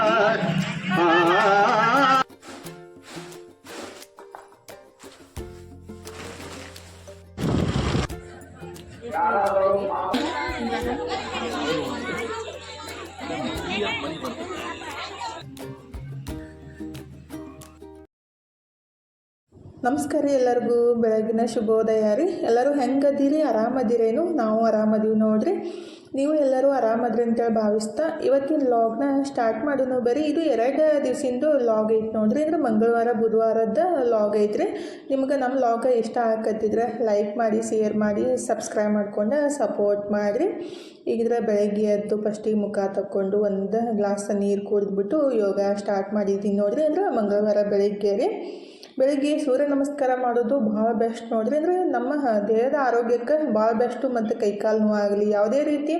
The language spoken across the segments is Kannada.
Uh, ನಮಸ್ಕಾರ ರೀ ಎಲ್ಲರಿಗೂ. ಬೆಳಗಿನ ಶುಭೋದಯ ರೀ. ಎಲ್ಲರೂ ಹೆಂಗದೀರಿ? ಆರಾಮದಿರೇನು ನಾವು ಆರಾಮದೀವಿ ನೋಡ್ರಿ. ನೀವು ಎಲ್ಲರೂ ಆರಾಮದ್ರಿ ಅಂತೇಳಿ ಭಾವಿಸ್ತಾ, ಇವತ್ತಿನ ಲಾಗ್ನ ಸ್ಟಾರ್ಟ್ ಮಾಡೋನು ಬರೀ ಇದು ಎರಡು ದಿವ್ಸಿಂದು ಲಾಗ್ ಐತೆ ನೋಡ್ರಿ. ಅಂದ್ರೆ ಮಂಗಳವಾರ, ಬುಧವಾರದ ಲಾಗ್ ಐತ್ರಿ. ನಿಮ್ಗೆ ನಮ್ಮ ಲಾಗ ಇಷ್ಟ ಆಗತ್ತಿದ್ರೆ ಲೈಕ್ ಮಾಡಿ ಶೇರ್ ಮಾಡಿ ಸಬ್ಸ್ಕ್ರೈಬ್ ಮಾಡ್ಕೊಂಡು ಸಪೋರ್ಟ್ ಮಾಡಿರಿ. ಈಗಿದ್ರೆ ಬೆಳಗ್ಗೆ ಎದ್ದು ಫಸ್ಟಿಗೆ ಮುಖ ತಕ್ಕೊಂಡು ಒಂದು ಗ್ಲಾಸ್ ನೀರು ಕುಡಿದ್ಬಿಟ್ಟು ಯೋಗ ಸ್ಟಾರ್ಟ್ ಮಾಡಿದ್ದೀನಿ ನೋಡ್ರಿ. ಅಂದ್ರೆ ಮಂಗಳವಾರ ಬೆಳಗ್ಗೆ ರೀ. ಬೆಳಿಗ್ಗೆ ಸೂರ್ಯ ನಮಸ್ಕಾರ ಮಾಡೋದು ಭಾಳ ಬೆಸ್ಟ್ ನೋಡ್ರಿ. ಅಂದರೆ ನಮ್ಮ ದೇಹದ ಆರೋಗ್ಯಕ್ಕೆ ಭಾಳ ಬೆಸ್ಟು ಮತ್ತು ಕೈಕಾಲು ನೋವು ಆಗಲಿ, ಯಾವುದೇ ರೀತಿ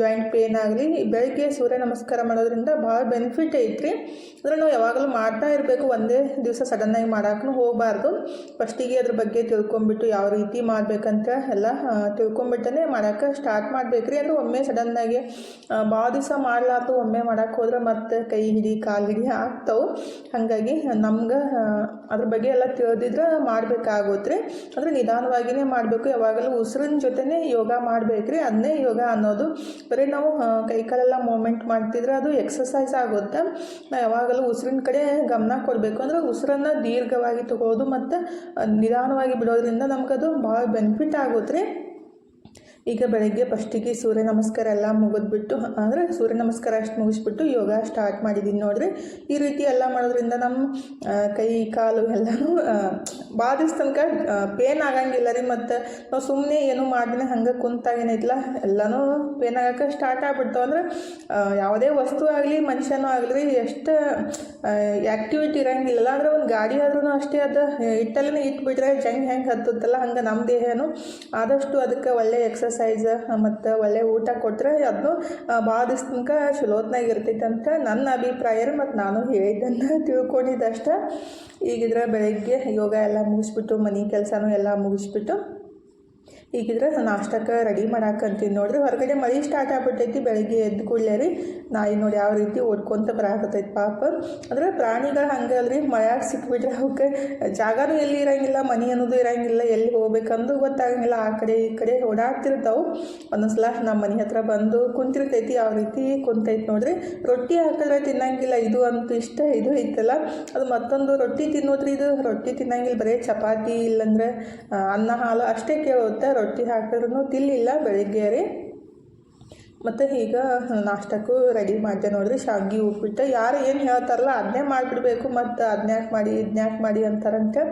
ಜಾಯಿಂಟ್ ಪೇನ್ ಆಗಲಿ, ಬೆಳಿಗ್ಗೆ ಸೂರ್ಯ ನಮಸ್ಕಾರ ಮಾಡೋದ್ರಿಂದ ಭಾಳ ಬೆನಿಫಿಟ್ ಐತ್ರಿ. ಅಂದರೆ ನಾವು ಯಾವಾಗಲೂ ಮಾಡ್ತಾ ಇರಬೇಕು, ಒಂದೇ ದಿವಸ ಸಡನ್ನಾಗಿ ಮಾಡೋಕ್ಕೂ ಹೋಗಬಾರ್ದು. ಫಸ್ಟಿಗೆ ಅದ್ರ ಬಗ್ಗೆ ತಿಳ್ಕೊಂಬಿಟ್ಟು ಯಾವ ರೀತಿ ಮಾಡಬೇಕಂತ ಎಲ್ಲ ತಿಳ್ಕೊಂಬಿಟ್ಟನೆ ಮಾಡೋಕ್ಕೆ ಸ್ಟಾರ್ಟ್ ಮಾಡಬೇಕ್ರಿ. ಅಂದ್ರೆ ಒಮ್ಮೆ ಸಡನ್ನಾಗಿ ಭಾಳ ದಿವಸ ಮಾಡಲಾತು ಒಮ್ಮೆ ಮಾಡೋಕ್ಕೆ ಹೋದ್ರೆ ಮತ್ತೆ ಕೈ ಹಿಡಿ, ಕಾಲು ಹಿಡಿ ಆಗ್ತಾವೆ. ಹಾಗಾಗಿ ನಮ್ಗೆ ಅದ್ರ ಬಗ್ಗೆ ಎಲ್ಲ ತಿಳಿದಿದ್ರೆ ಮಾಡಬೇಕಾಗುತ್ತೆ ಅಂದರೆ ನಿಧಾನವಾಗಿಯೇ ಮಾಡಬೇಕು. ಯಾವಾಗಲೂ ಉಸಿರಿನ ಜೊತೆನೇ ಯೋಗ ಮಾಡಬೇಕ್ರಿ. ಅದನ್ನೇ ಯೋಗ ಅನ್ನೋದು. ಬರೀ ನಾವು ಕೈಕಾಲೆಲ್ಲ ಮೂಮೆಂಟ್ ಮಾಡ್ತಿದ್ರೆ ಅದು ಎಕ್ಸಸೈಸ್ ಆಗುತ್ತೆ. ನಾವು ಯಾವಾಗಲೂ ಉಸಿರಿನ ಕಡೆ ಗಮನ ಕೊಡಬೇಕು. ಅಂದರೆ ಉಸಿರನ್ನು ದೀರ್ಘವಾಗಿ ತಗೋದು ಮತ್ತು ನಿಧಾನವಾಗಿ ಬಿಡೋದ್ರಿಂದ ನಮಗದು ಭಾಳ ಬೆನಿಫಿಟ್ ಆಗುತ್ತೆ ರೀ ಈಗ ಬೆಳಗ್ಗೆ ಫಸ್ಟಿಗೆ ಸೂರ್ಯ ನಮಸ್ಕಾರ ಎಲ್ಲ ಮುಗಿದ್ಬಿಟ್ಟು, ಅಂದರೆ ಸೂರ್ಯ ನಮಸ್ಕಾರ ಅಷ್ಟು ಮುಗಿಸ್ಬಿಟ್ಟು ಯೋಗ ಸ್ಟಾರ್ಟ್ ಮಾಡಿದ್ದೀನಿ ನೋಡ್ರಿ. ಈ ರೀತಿ ಎಲ್ಲ ಮಾಡೋದ್ರಿಂದ ನಮ್ಮ ಕೈ, ಕಾಲು ಎಲ್ಲನೂ ಬಾಧಿಸ್ ತನಕ ಪೇನ್ ಆಗಂಗಿಲ್ಲ ರೀ. ಮತ್ತು ನಾವು ಸುಮ್ಮನೆ ಏನು ಮಾಡಿದ್ರೆ ಹಂಗೆ ಕುಂತಾಗೇನೈತಿಲ್ಲ ಎಲ್ಲನೂ ಪೇನ್ ಆಗಕ್ಕೆ ಸ್ಟಾರ್ಟ್ ಆಗ್ಬಿಡ್ತು ಅಂದ್ರೆ ಯಾವುದೇ ವಸ್ತು ಆಗಲಿ, ಮನುಷ್ಯನೂ ಆಗಲಿ ಎಷ್ಟು ಆ್ಯಕ್ಟಿವಿಟಿ ಇರಂಗಿಲ್ಲ ಅಂದ್ರೆ ಒಂದು ಗಾಡಿ ಆದ್ರೂ ಅಷ್ಟೇ ಅದು ಇಟ್ಟಲ್ಲೇ ಇಟ್ಬಿಟ್ರೆ ಜಂಗ್ ಹೆಂಗೆ ಹತ್ತುತ್ತಲ್ಲ, ಹಂಗೆ ನಮ್ಮ ದೇಹನೂ ಆದಷ್ಟು ಅದಕ್ಕೆ ಒಳ್ಳೆಯ ಎಕ್ಸಸೈಸ್ ಮತ್ತು ಒಳ್ಳೆ ಊಟ ಕೊಟ್ಟರೆ ಅದನ್ನು ಭಾಳ ದಿವ್ಸ ತನಕ ಚಲೋತ್ನಾಗ ಇರ್ತೈತೆ ಅಂತ ನನ್ನ ಅಭಿಪ್ರಾಯ ಮತ್ತು ನಾನು ಹೇಳಿದ್ದನ್ನು ತಿಳ್ಕೊಂಡಿದ್ದಷ್ಟ. ಈಗಿದ್ರೆ ಬೆಳಗ್ಗೆ ಯೋಗ ಎಲ್ಲ ಮುಗಿಸ್ಬಿಟ್ಟು ಮನೆ ಕೆಲಸನೂ ಎಲ್ಲ ಮುಗಿಸ್ಬಿಟ್ಟು ಈಗಿದ್ರೆ ನಾಷ್ಟಕ್ಕೆ ರೆಡಿ ಮಾಡಾಕಂತೀನಿ ನೋಡ್ರಿ. ಹೊರಗಡೆ ಮಳೆ ಸ್ಟಾರ್ಟ್ ಆಗ್ಬಿಟ್ಟೈತಿ, ಬೆಳಗ್ಗೆ ಎದ್ದು ಕೂಡಲೇ ರೀ. ನಾಯಿ ನೋಡಿ ಯಾವ ರೀತಿ ಓಡ್ಕೊಂತ ಬರಾಕತ್ತೈತಿ ಪಾಪ. ಅಂದ್ರೆ ಪ್ರಾಣಿಗಳು ಹಂಗೆ ಅಲ್ರಿ, ಮಳೆಯಾಗ ಸಿಕ್ಬಿಟ್ರೆ ಅವಕ್ಕೆ ಜಾಗನೂ ಎಲ್ಲಿ ಇರಂಗಿಲ್ಲ, ಮನೆ ಅನ್ನೋದು ಇರಂಗಿಲ್ಲ, ಎಲ್ಲಿ ಹೋಗ್ಬೇಕಂದು ಗೊತ್ತಾಗಂಗಿಲ್ಲ. ಆ ಕಡೆ ಈ ಕಡೆ ಓಡಾಡ್ತಿರ್ತಾವೆ. ಒಂದೊಂದ್ಸಲ ನಮ್ಮ ಮನೆ ಹತ್ರ ಬಂದು ಕುಂತಿರ್ತೈತಿ, ಯಾವ ರೀತಿ ಕುಂತೈತಿ ನೋಡ್ರಿ. ರೊಟ್ಟಿ ಹಾಕಿದ್ರೆ ತಿನ್ನಂಗಿಲ್ಲ, ಇದು ಅಂತೂ ಇಷ್ಟ, ಇದು ಐತಲ್ಲ. ಅದು ಮತ್ತೊಂದು ರೊಟ್ಟಿ ತಿನ್ನೋದ್ರಿ ಇದು. ರೊಟ್ಟಿ ತಿನ್ನಂಗಿಲ್ಲ, ಬರೀ ಚಪಾತಿ ಇಲ್ಲಂದ್ರೆ, ಅನ್ನ ಹಾಲು ಅಷ್ಟೇ ಕೇಳುತ್ತೆ. ರೊಟ್ಟಿ ಹಾಕಿದ್ರೂ ತಿಲ್ಲಿಲ್ಲ ಬೆಳಿಗ್ಗೆ ರೀ. ಮತ್ತು ಈಗ ನಾಷ್ಟಕ್ಕೂ ರೆಡಿ ಮಾಡಿದೆ ನೋಡ್ರಿ, ಶಾವ್ಗಿ ಉಪ್ಪಿಟ್ಟು. ಯಾರು ಏನು ಹೇಳ್ತಾರಲ್ಲ ಅದನ್ನೇ ಮಾಡಿಬಿಡ್ಬೇಕು. ಮತ್ತು ಅದನ್ಯಾಕೆ ಮಾಡಿ, ಇದನ್ಯಾಕೆ ಮಾಡಿ ಅಂತಾರಂತೆ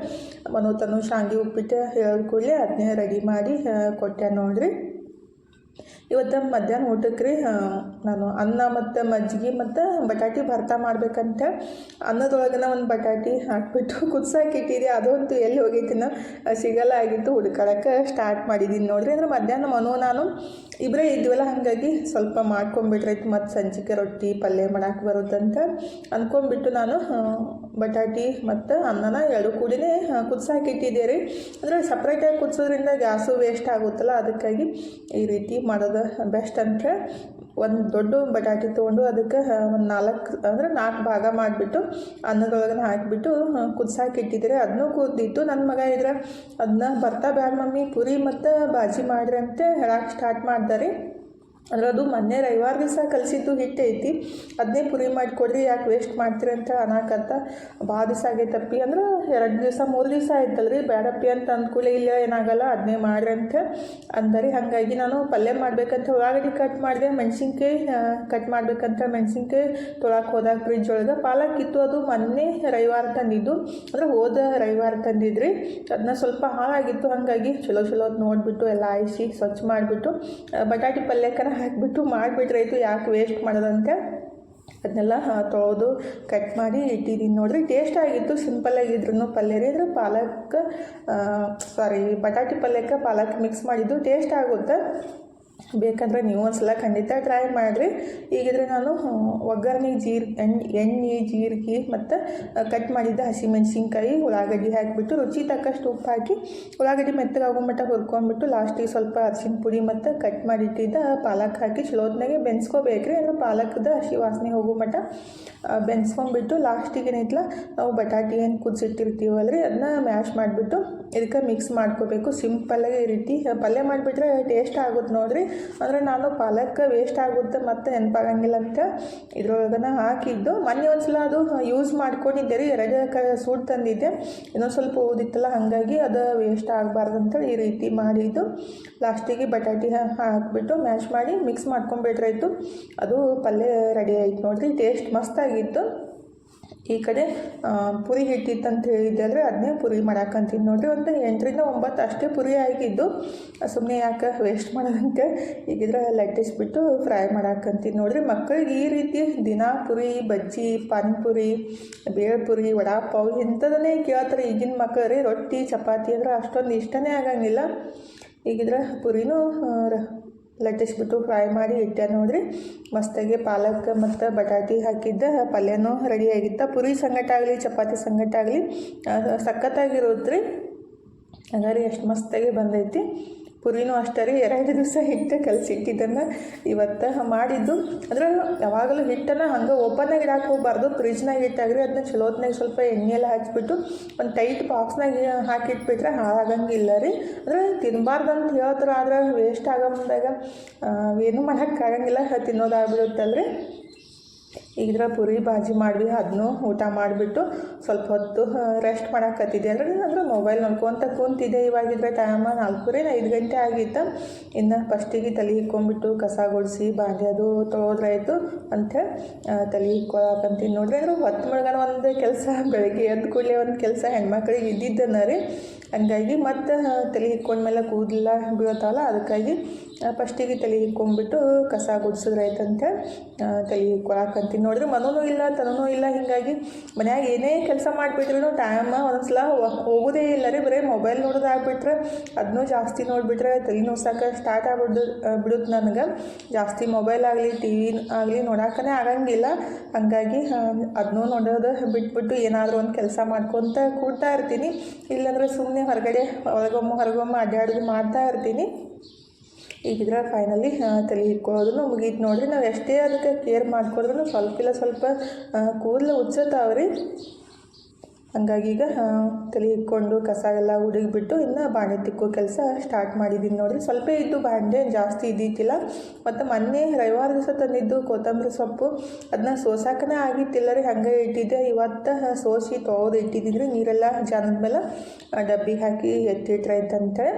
ಮನೋತನು ಶಾವ್ಗಿ ಉಪ್ಪಿಟ್ಟು ಹೇಳಿದ ಅದನ್ನೇ ರೆಡಿ ಮಾಡಿ ಕೊಟ್ಟೆ ನೋಡ್ರಿ. ಇವತ್ತು ಮಧ್ಯಾಹ್ನ ಊಟಕ್ಕೆ ರೀ ನಾನು ಅನ್ನ ಮತ್ತು ಮಜ್ಜಿಗೆ ಮತ್ತು ಬಟಾಟಿ ಭರ್ತಾ ಮಾಡ್ಬೇಕಂತ. ಅನ್ನದೊಳಗನ ಒಂದು ಬಟಾಟಿ ಹಾಕ್ಬಿಟ್ಟು ಕುದ್ಸಾಕಿಟ್ಟಿದ್ದೆ ಅದಂತೂ ಎಲ್ಲಿ ಹೋಗೈತಿನ ಸಿಗಲ್ಲ ಆಗಿತ್ತು ಹುಡ್ಕೊಳಕ್ಕೆ ಸ್ಟಾರ್ಟ್ ಮಾಡಿದ್ದೀನಿ ನೋಡಿರಿ. ಅಂದ್ರೆ ಮಧ್ಯಾಹ್ನ ಮನೋ ನಾನು ಇಬ್ಬರೇ ಇದ್ವಲ್ಲ, ಹಾಗಾಗಿ ಸ್ವಲ್ಪ ಮಾಡ್ಕೊಂಬಿಟ್ರೈತಿ ಮತ್ತು ಸಂಜಿಕೆ ರೊಟ್ಟಿ, ಪಲ್ಯ ಮಾಡಕ್ಕೆ ಬರುತ್ತಂತ. ಅಂದ್ಕೊಂಬಿಟ್ಟು ನಾನು ಬಟಾಟಿ ಮತ್ತು ಅನ್ನನ ಎರಡು ಕೂಡಿನೇ ಕುದ್ಸಾಕಿ ಇಟ್ಟಿದ್ದೆ ರೀ. ಅಂದರೆ ಸಪ್ರೇಟಾಗಿ ಕುದಿಸೋದ್ರಿಂದ ಗ್ಯಾಸು ವೇಸ್ಟ್ ಆಗುತ್ತಲ್ಲ, ಅದಕ್ಕಾಗಿ ಈ ರೀತಿ ಮಾಡೋದು ಬೆಸ್ಟ್ ಅಂದರೆ ಒಂದು ದೊಡ್ಡ ಬಟಾಟಿ ತೊಗೊಂಡು ಅದಕ್ಕೆ ಒಂದು ನಾಲ್ಕು, ಅಂದರೆ ನಾಲ್ಕು ಭಾಗ ಮಾಡಿಬಿಟ್ಟು ಅನ್ನದೊಳಗನ ಹಾಕಿಬಿಟ್ಟು ಕುದ್ಸಾಕಿ ಇಟ್ಟಿದ್ರೆ ಅದನ್ನೂ ಕುದ್ದಿತ್ತು. ನನ್ನ ಮಗ ಇದ್ರೆ ಅದನ್ನ ಬರ್ತಾ ಬ್ಯಾಡ ಮಮ್ಮಿ, ಪುರಿ ಮತ್ತು ಬಾಜಿ ಮಾಡ್ರಿ ಅಂತ ಹೇಳಕ್ಕೆ ಸ್ಟಾರ್ಟ್ ಮಾಡ್ದೆ ಅಂದ್ರೆ ಅದು ಮೊನ್ನೆ ರವಿವಾರ ದಿವಸ ಕಲಿಸಿದ್ದು ಹಿಟ್ಟು ಐತಿ. ಅದನ್ನೇ ಪುರಿ ಮಾಡಿಕೊಡ್ರಿ, ಯಾಕೆ ವೇಸ್ಟ್ ಮಾಡ್ತೀರಿ ಅಂತ ಅನ್ನಕತ್ತ ಭಾಳ ದಿವಸ ಆಗೈತಪ್ಪಿ ಅಂದ್ರೆ ಎರಡು ದಿವಸ, ಮೂರು ದಿವಸ ಆಯ್ತಲ್ರಿ. ಬೇಡಪ್ಪಿ ಅಂತ ಅಂದ್ಕೊಳ್ಳೆ ಇಲ್ಲ, ಏನಾಗಲ್ಲ ಅದನ್ನೇ ಮಾಡ್ರಿ ಅಂತ ಅಂದರಿ. ಹಾಗಾಗಿ ನಾನು ಪಲ್ಯ ಮಾಡ್ಬೇಕಂತ ಉಳ್ಳಾಗಡ್ಡಿ ಕಟ್ ಮಾಡಿದೆ, ಮೆಣಸಿನ್ಕಾಯಿ ಕಟ್ ಮಾಡ್ಬೇಕಂತ ಮೆಣಸಿನ್ಕಾಯಿ ತೊಳಕ್ಕೆ ಹೋದಾಗ ಫ್ರಿಜ್ ಒಳಗೆ ಪಾಲಕ್ ಇತ್ತು. ಅದು ಮೊನ್ನೆ ರವಿವಾರ ತಂದಿದ್ದು. ಅಂದ್ರೆ ಹೋದ ರವಿವಾರ ತಂದಿದ್ರಿ. ಅದನ್ನ ಸ್ವಲ್ಪ ಹಾಳಾಗಿತ್ತು, ಹಾಗಾಗಿ ಚಲೋ ಚಲೋ ನೋಡಿಬಿಟ್ಟು ಎಲ್ಲ ಆಯಿಸಿ ಸ್ವಚ್ಛ ಮಾಡಿಬಿಟ್ಟು ಬಟಾಟಿ ಪಲ್ಯಕ್ಕನ ಹಾಕಿಬಿಟ್ಟು ಮಾಡಿಬಿಟ್ರಾಯ್ತು ಯಾಕೆ ವೇಸ್ಟ್ ಮಾಡೋದಂತೆ? ಅದನ್ನೆಲ್ಲ ತೊಳೆದು ಕಟ್ ಮಾಡಿ ಇಟ್ಟಿದ್ದೀನಿ ನೋಡಿರಿ ಟೇಸ್ಟ್ ಆಗಿತ್ತು ಸಿಂಪಲ್ಲಾಗಿದ್ರು ಪಲ್ಯ ರೀ ಅಂದರೆ ಪಾಲಕ್ ಸಾರಿ ಬಟಾಟಿ ಪಲ್ಯಕ್ಕೆ ಪಾಲಕ್ ಮಿಕ್ಸ್ ಮಾಡಿದ್ದು ಟೇಸ್ಟ್ ಆಗುತ್ತೆ. ಬೇಕಂದ್ರೆ ನೀವು ಒಂದ್ಸಲ ಖಂಡಿತ ಟ್ರೈ ಮಾಡಿರಿ. ಈಗಿದ್ರೆ ನಾನು ಒಗ್ಗರಣೆ ಜೀರ್ ಎಣ್ಣೆ ಎಣ್ಣೆ, ಜೀರಿಗೆ ಮತ್ತು ಕಟ್ ಮಾಡಿದ್ದ ಹಸಿಮೆಣ್ಸಿನ್ಕಾಯಿ, ಉಳ್ಳಾಗಡ್ಡಿ ಹಾಕಿಬಿಟ್ಟು ರುಚಿ ತಕ್ಕಷ್ಟು ಉಪ್ಪು ಹಾಕಿ, ಉಳ್ಳಾಗಡ್ಡಿ ಮೆತ್ತಗಾಗೋ ಮಟ್ಟ ಹುರ್ಕೊಂಡ್ಬಿಟ್ಟು ಲಾಸ್ಟಿಗೆ ಸ್ವಲ್ಪ ಅರಸಿನ ಪುಡಿ ಮತ್ತು ಕಟ್ ಮಾಡಿಟ್ಟಿದ್ದ ಪಾಲಕ್ ಹಾಕಿ, ಚಲೋತ್ನಾಗೆ ಬೆನ್ಸ್ಕೋಬೇಕ್ರಿ. ಅಂದ್ರೆ ಪಾಲಕ್ದ ಹಸಿ ವಾಸನೆ ಹೋಗೋ ಮಟ್ಟ ಬೆನ್ಸ್ಕೊಂಡ್ಬಿಟ್ಟು ಲಾಸ್ಟಿಗೆ ಏನೈತಲ್ಲ ನಾವು ಬಟಾಟಿ ಏನು ಕುದಿಸಿಟ್ಟಿರ್ತೀವಲ್ರಿ ಅದನ್ನ ಮ್ಯಾಶ್ ಮಾಡಿಬಿಟ್ಟು ಇದಕ್ಕೆ ಮಿಕ್ಸ್ ಮಾಡ್ಕೋಬೇಕು. ಸಿಂಪಲ್ಲಾಗಿ ಈ ರೀತಿ. ಪಲ್ಯ ಮಾಡಿಬಿಟ್ರೆ ಟೇಸ್ಟ್ ಆಗುತ್ತೆ ನೋಡಿರಿ. ಅಂದರೆ ನಾನು ಪಾಲಕ್ ವೇಸ್ಟ್ ಆಗುತ್ತೆ ಮತ್ತೆ ನೆನಪಾಗಂಗಿಲ್ಲ ಅಂತ ಇದ್ರೊಳಗನ ಹಾಕಿದ್ದು. ಮೊನ್ನೆ ಒಂದ್ಸಲ ಅದು ಯೂಸ್ ಮಾಡ್ಕೊಂಡಿದ್ದೆ ರೀ ರಜೆ ಕ ಸೂಟ್ ತಂದಿದ್ದೆ. ಇನ್ನೊಂದು ಸ್ವಲ್ಪ ಓದಿತ್ತಲ್ಲ ಹಾಗಾಗಿ ಅದು ವೇಸ್ಟ್ ಆಗಬಾರ್ದು ಅಂತೇಳಿ ಈ ರೀತಿ ಮಾಡಿದ್ದು. ಲಾಸ್ಟಿಗೆ ಬಟಾಟಿ ಹಾಕಿಬಿಟ್ಟು ಮ್ಯಾಶ್ ಮಾಡಿ ಮಿಕ್ಸ್ ಮಾಡ್ಕೊಂಬಿಟ್ರಾಯ್ತು. ಅದು ಪಲ್ಯ ರೆಡಿ ಆಯ್ತು ನೋಡಿರಿ ಟೇಸ್ಟ್ ಮಸ್ತಾಗಿತ್ತು ಈ ಕಡೆ ಪುರಿ ಹಿಟ್ಟಿತ್ತು ಅಂತ ಹೇಳಿದ್ದೆ ಅಂದರೆ ಅದನ್ನೇ ಪುರಿ ಮಾಡಾಕಂತೀನಿ ನೋಡಿರಿ. ಒಂದು ಎಂಟರಿಂದ ಒಂಬತ್ತು ಅಷ್ಟೇ ಪುರಿ ಆಗಿದ್ದು. ಸುಮ್ಮನೆ ಯಾಕೆ ವೇಸ್ಟ್ ಮಾಡೋದಂತೆ. ಈಗಿದ್ರೆ ಲಟ್ಟಿಸ್ಬಿಟ್ಟು ಫ್ರೈ ಮಾಡಾಕಂತೀನಿ ನೋಡಿರಿ. ಮಕ್ಕಳಿಗೆ ಈ ರೀತಿ ದಿನ ಪುರಿ, ಬಜ್ಜಿ ಪಾನಿಪುರಿ ಬೇಳ್ಪುರಿ ವಡಾಪಾವ್ ಇಂಥದನ್ನೇ ಕೇಳ್ತಾರೆ ಈಗಿನ ಮಕ್ಕಳು ರೀ. ರೊಟ್ಟಿ, ಚಪಾತಿ ಅಂದ್ರೆ ಅಷ್ಟೊಂದು ಇಷ್ಟನೇ ಆಗಂಗಿಲ್ಲ. ಈಗಿದ್ರೆ ಪುರಿನೂ ಲಟ್ಟಿಸ್ಬಿಟ್ಟು ಫ್ರೈ ಮಾಡಿ ಇಟ್ಟೆ ನೋಡ್ರಿ. ಮಸ್ತಾಗಿ ಪಾಲಕ್ ಮತ್ತು ಬಟಾಟಿ ಹಾಕಿದ್ದ ಪಲ್ಯನೂ ರೆಡಿಯಾಗಿತ್ತು ಪುರಿ ಸಂಗಟ ಆಗಲಿ, ಚಪಾತಿ ಸಂಗಟ ಆಗಲಿ ಸಖತ್ತಾಗಿರುತ್ತೆ ರೀ ಹಾಗಾದ್ರೆ ಎಷ್ಟು ಮಸ್ತಾಗಿ ಬಂದೈತಿ. ಪುರಿನೂ ಅಷ್ಟೇ ರೀ. ಎರಡು ದಿವಸ ಹಿಟ್ಟು ಕಲಸಿಟ್ಟಿದ್ದನ್ನು ಇವತ್ತು ಮಾಡಿದ್ದು. ಅಂದ್ರೆ ಯಾವಾಗಲೂ ಹಿಟ್ಟನ್ನು ಹಂಗೆ ಓಪನ್ನಾಗಿ ಇಡಕ್ಕೆ ಹೋಗ್ಬಾರ್ದು. ಫ್ರಿಜ್ನಾಗ ಇಟ್ಟಾಗ್ರಿ ಅದನ್ನ ಚಲೋತ್ನಾಗ ಸ್ವಲ್ಪ ಎಣ್ಣೆ ಎಲ್ಲ ಹಚ್ಬಿಟ್ಟು ಒಂದು ಟೈಟ್ ಬಾಕ್ಸ್ನಾಗ ಹಾಕಿಟ್ಬಿಟ್ರೆ ಹಾಳಾಗಂಗಿಲ್ಲ ರೀ. ಅಂದರೆ ತಿನ್ನಬಾರ್ದು ಅಂತ ಹೇಳ್ತಾರೆ, ಆದ್ರೆ ವೇಸ್ಟ್ ಆಗೋ ಮುಂದಾಗ ಏನೂ ಮಾಡೋಕ್ಕಾಗಂಗಿಲ್ಲ ತಿನ್ನೋದಾಗ್ಬಿಡುತ್ತಲ್ರಿ ಇದ್ರ ಪುರಿ ಭಾಜಿ ಮಾಡಿದ್ವಿ ಅದನ್ನು ಊಟ ಮಾಡಿಬಿಟ್ಟು ಸ್ವಲ್ಪ ಹೊತ್ತು ರೆಸ್ಟ್ ಮಾಡೋಕ್ಕತ್ತಿದ್ದೆ ಅಂದ್ರೆ ಅಂದ್ರೆ ಮೊಬೈಲ್ ನೋಡ್ಕೊತ ಕೂತಿದ್ದೆ. ಇವಾಗಿದ್ರೆ ಟೈಮ್ ನಾಲ್ಕೂವರೆ ಐದು ಗಂಟೆ ಆಗಿತ್ತು ಇನ್ನು ಫಸ್ಟಿಗೆ ತಲೆ ಇಕ್ಕೊಂಬಿಟ್ಟು ಕಸ ಗುಡಿಸಿ ಅದು ತೊಳೆದ್ರಾಯ್ತು ಅಂಥೇಳಿ ತಲೆ ಹಿಕ್ಕೊಳಕಂತೀನಿ ನೋಡಿದ್ರೆ ಅಂದ್ರೆ ಹೊತ್ತು ಮುಳುಗನ ಒಂದು ಕೆಲಸ, ಬೆಳಗ್ಗೆ ಎದ್ದ ಕೂಡಲೇ ಒಂದು ಕೆಲಸ ಹೆಣ್ಮಕ್ಳಿಗೆ ಇದ್ದಿದ್ದನ ರೀ. ಹಂಗಾಗಿ ಮತ್ತು ತಲೆ ಹಿಕ್ಕೊಂಡ್ಮೇಲೆ ಕೂದಲ ಬೀಳ್ತಾವಲ್ಲ ಅದಕ್ಕಾಗಿ ಫಸ್ಟಿಗೆ ತಲೆ ಹಿಕ್ಕೊಂಬಿಟ್ಟು ಕಸ ಗುಡಿಸಿದ್ರಾಯ್ತಂತ ತಲೆ ಹಿಕ್ಕೊಳಕಂತೀನಿ ನೋಡಿದ್ರೆ ಮನೂ ಇಲ್ಲ ತನೂ ಇಲ್ಲ, ಹೀಗಾಗಿ ಮನ್ಯಾಗ ಏನೇ ಕೆಲಸ ಮಾಡಿಬಿಟ್ರು ಟೈಮ್ ಒಂದ್ಸಲ ಹೋಗೋದೇ ಇಲ್ಲ ರೀ. ಬರೀ ಮೊಬೈಲ್ ನೋಡೋದಾಗ್ಬಿಟ್ರೆ ಅದನ್ನೂ ಜಾಸ್ತಿ ನೋಡಿಬಿಟ್ರೆ ತಲೆ ನೋಡ್ಸೋಕೆ ಸ್ಟಾರ್ಟ್ ಆಗ್ಬಿಡ್ದು ಬಿಡುತ್ತೆ ನನಗೆ. ಜಾಸ್ತಿ ಮೊಬೈಲ್ ಆಗಲಿ ಟಿ ವಿ ಆಗಲಿ ನೋಡೋಕೆ ಆಗಂಗಿಲ್ಲ. ಹಂಗಾಗಿ ಅದನ್ನೂ ನೋಡೋದು ಬಿಟ್ಬಿಟ್ಟು ಏನಾದರೂ ಒಂದು ಕೆಲಸ ಮಾಡ್ಕೊತ ಕೂಡ್ತಾ ಇರ್ತೀನಿ. ಇಲ್ಲಾಂದ್ರೆ ಸುಮ್ಮನೆ ಹೊರಗಡೆ, ಹೊರಗೊಮ್ಮೆ ಹೊರಗೊಮ್ಮೆ ಅಡ್ಡಾಡೋದು ಮಾಡ್ತಾ ಇರ್ತೀನಿ. ಈಗಿದ್ರೆ ಫೈನಲಿ ತಲೆ ಇಟ್ಕೊಳ್ಳೋದು ಮುಗೀತು ನೋಡಿರಿ. ನಾವು ಎಷ್ಟೇ ಅದಕ್ಕೆ ಕೇರ್ ಮಾಡ್ಕೊಡ್ರು ಸ್ವಲ್ಪ ಇಲ್ಲ, ಸ್ವಲ್ಪ ಕೂದಲು ಉಜ್ಜತಾವ್ರಿ ಹಂಗಾಗಿ ಈಗ ತಲೆ ಇಟ್ಕೊಂಡು ಕಸ ಎಲ್ಲ ಹುಡುಗಿಬಿಟ್ಟು ಇನ್ನು ಬಾಂಡೆ ತಿಕ್ಕೋ ಕೆಲಸ ಸ್ಟಾರ್ಟ್ ಮಾಡಿದ್ದೀನಿ ನೋಡಿರಿ. ಸ್ವಲ್ಪ ಇದ್ದು ಬಾಂಡೆ ಜಾಸ್ತಿ ಇದ್ದಿತ್ತಿಲ್ಲ ಮತ್ತು ಮೊನ್ನೆ ರವಿವಾರ ದಿವಸ ತಂದಿದ್ದು ಕೊತ್ತಂಬರಿ ಸೊಪ್ಪು. ಅದನ್ನ ಸೋಸಾಕನೇ ಆಗಿತ್ತಿಲ್ಲ ರೀ, ಹಂಗೆ ಇಟ್ಟಿದ್ದೆ. ಇವತ್ತು ಸೋಸಿ ತೊಳೆದು ಇಟ್ಟಿದ್ದೀನಿ ನೀರೆಲ್ಲ ಜಾನದ ಮೇಲೆ ಡಬ್ಬಿಗೆ ಹಾಕಿ ಎತ್ತಿಟ್ರೈತಂತೇಳಿ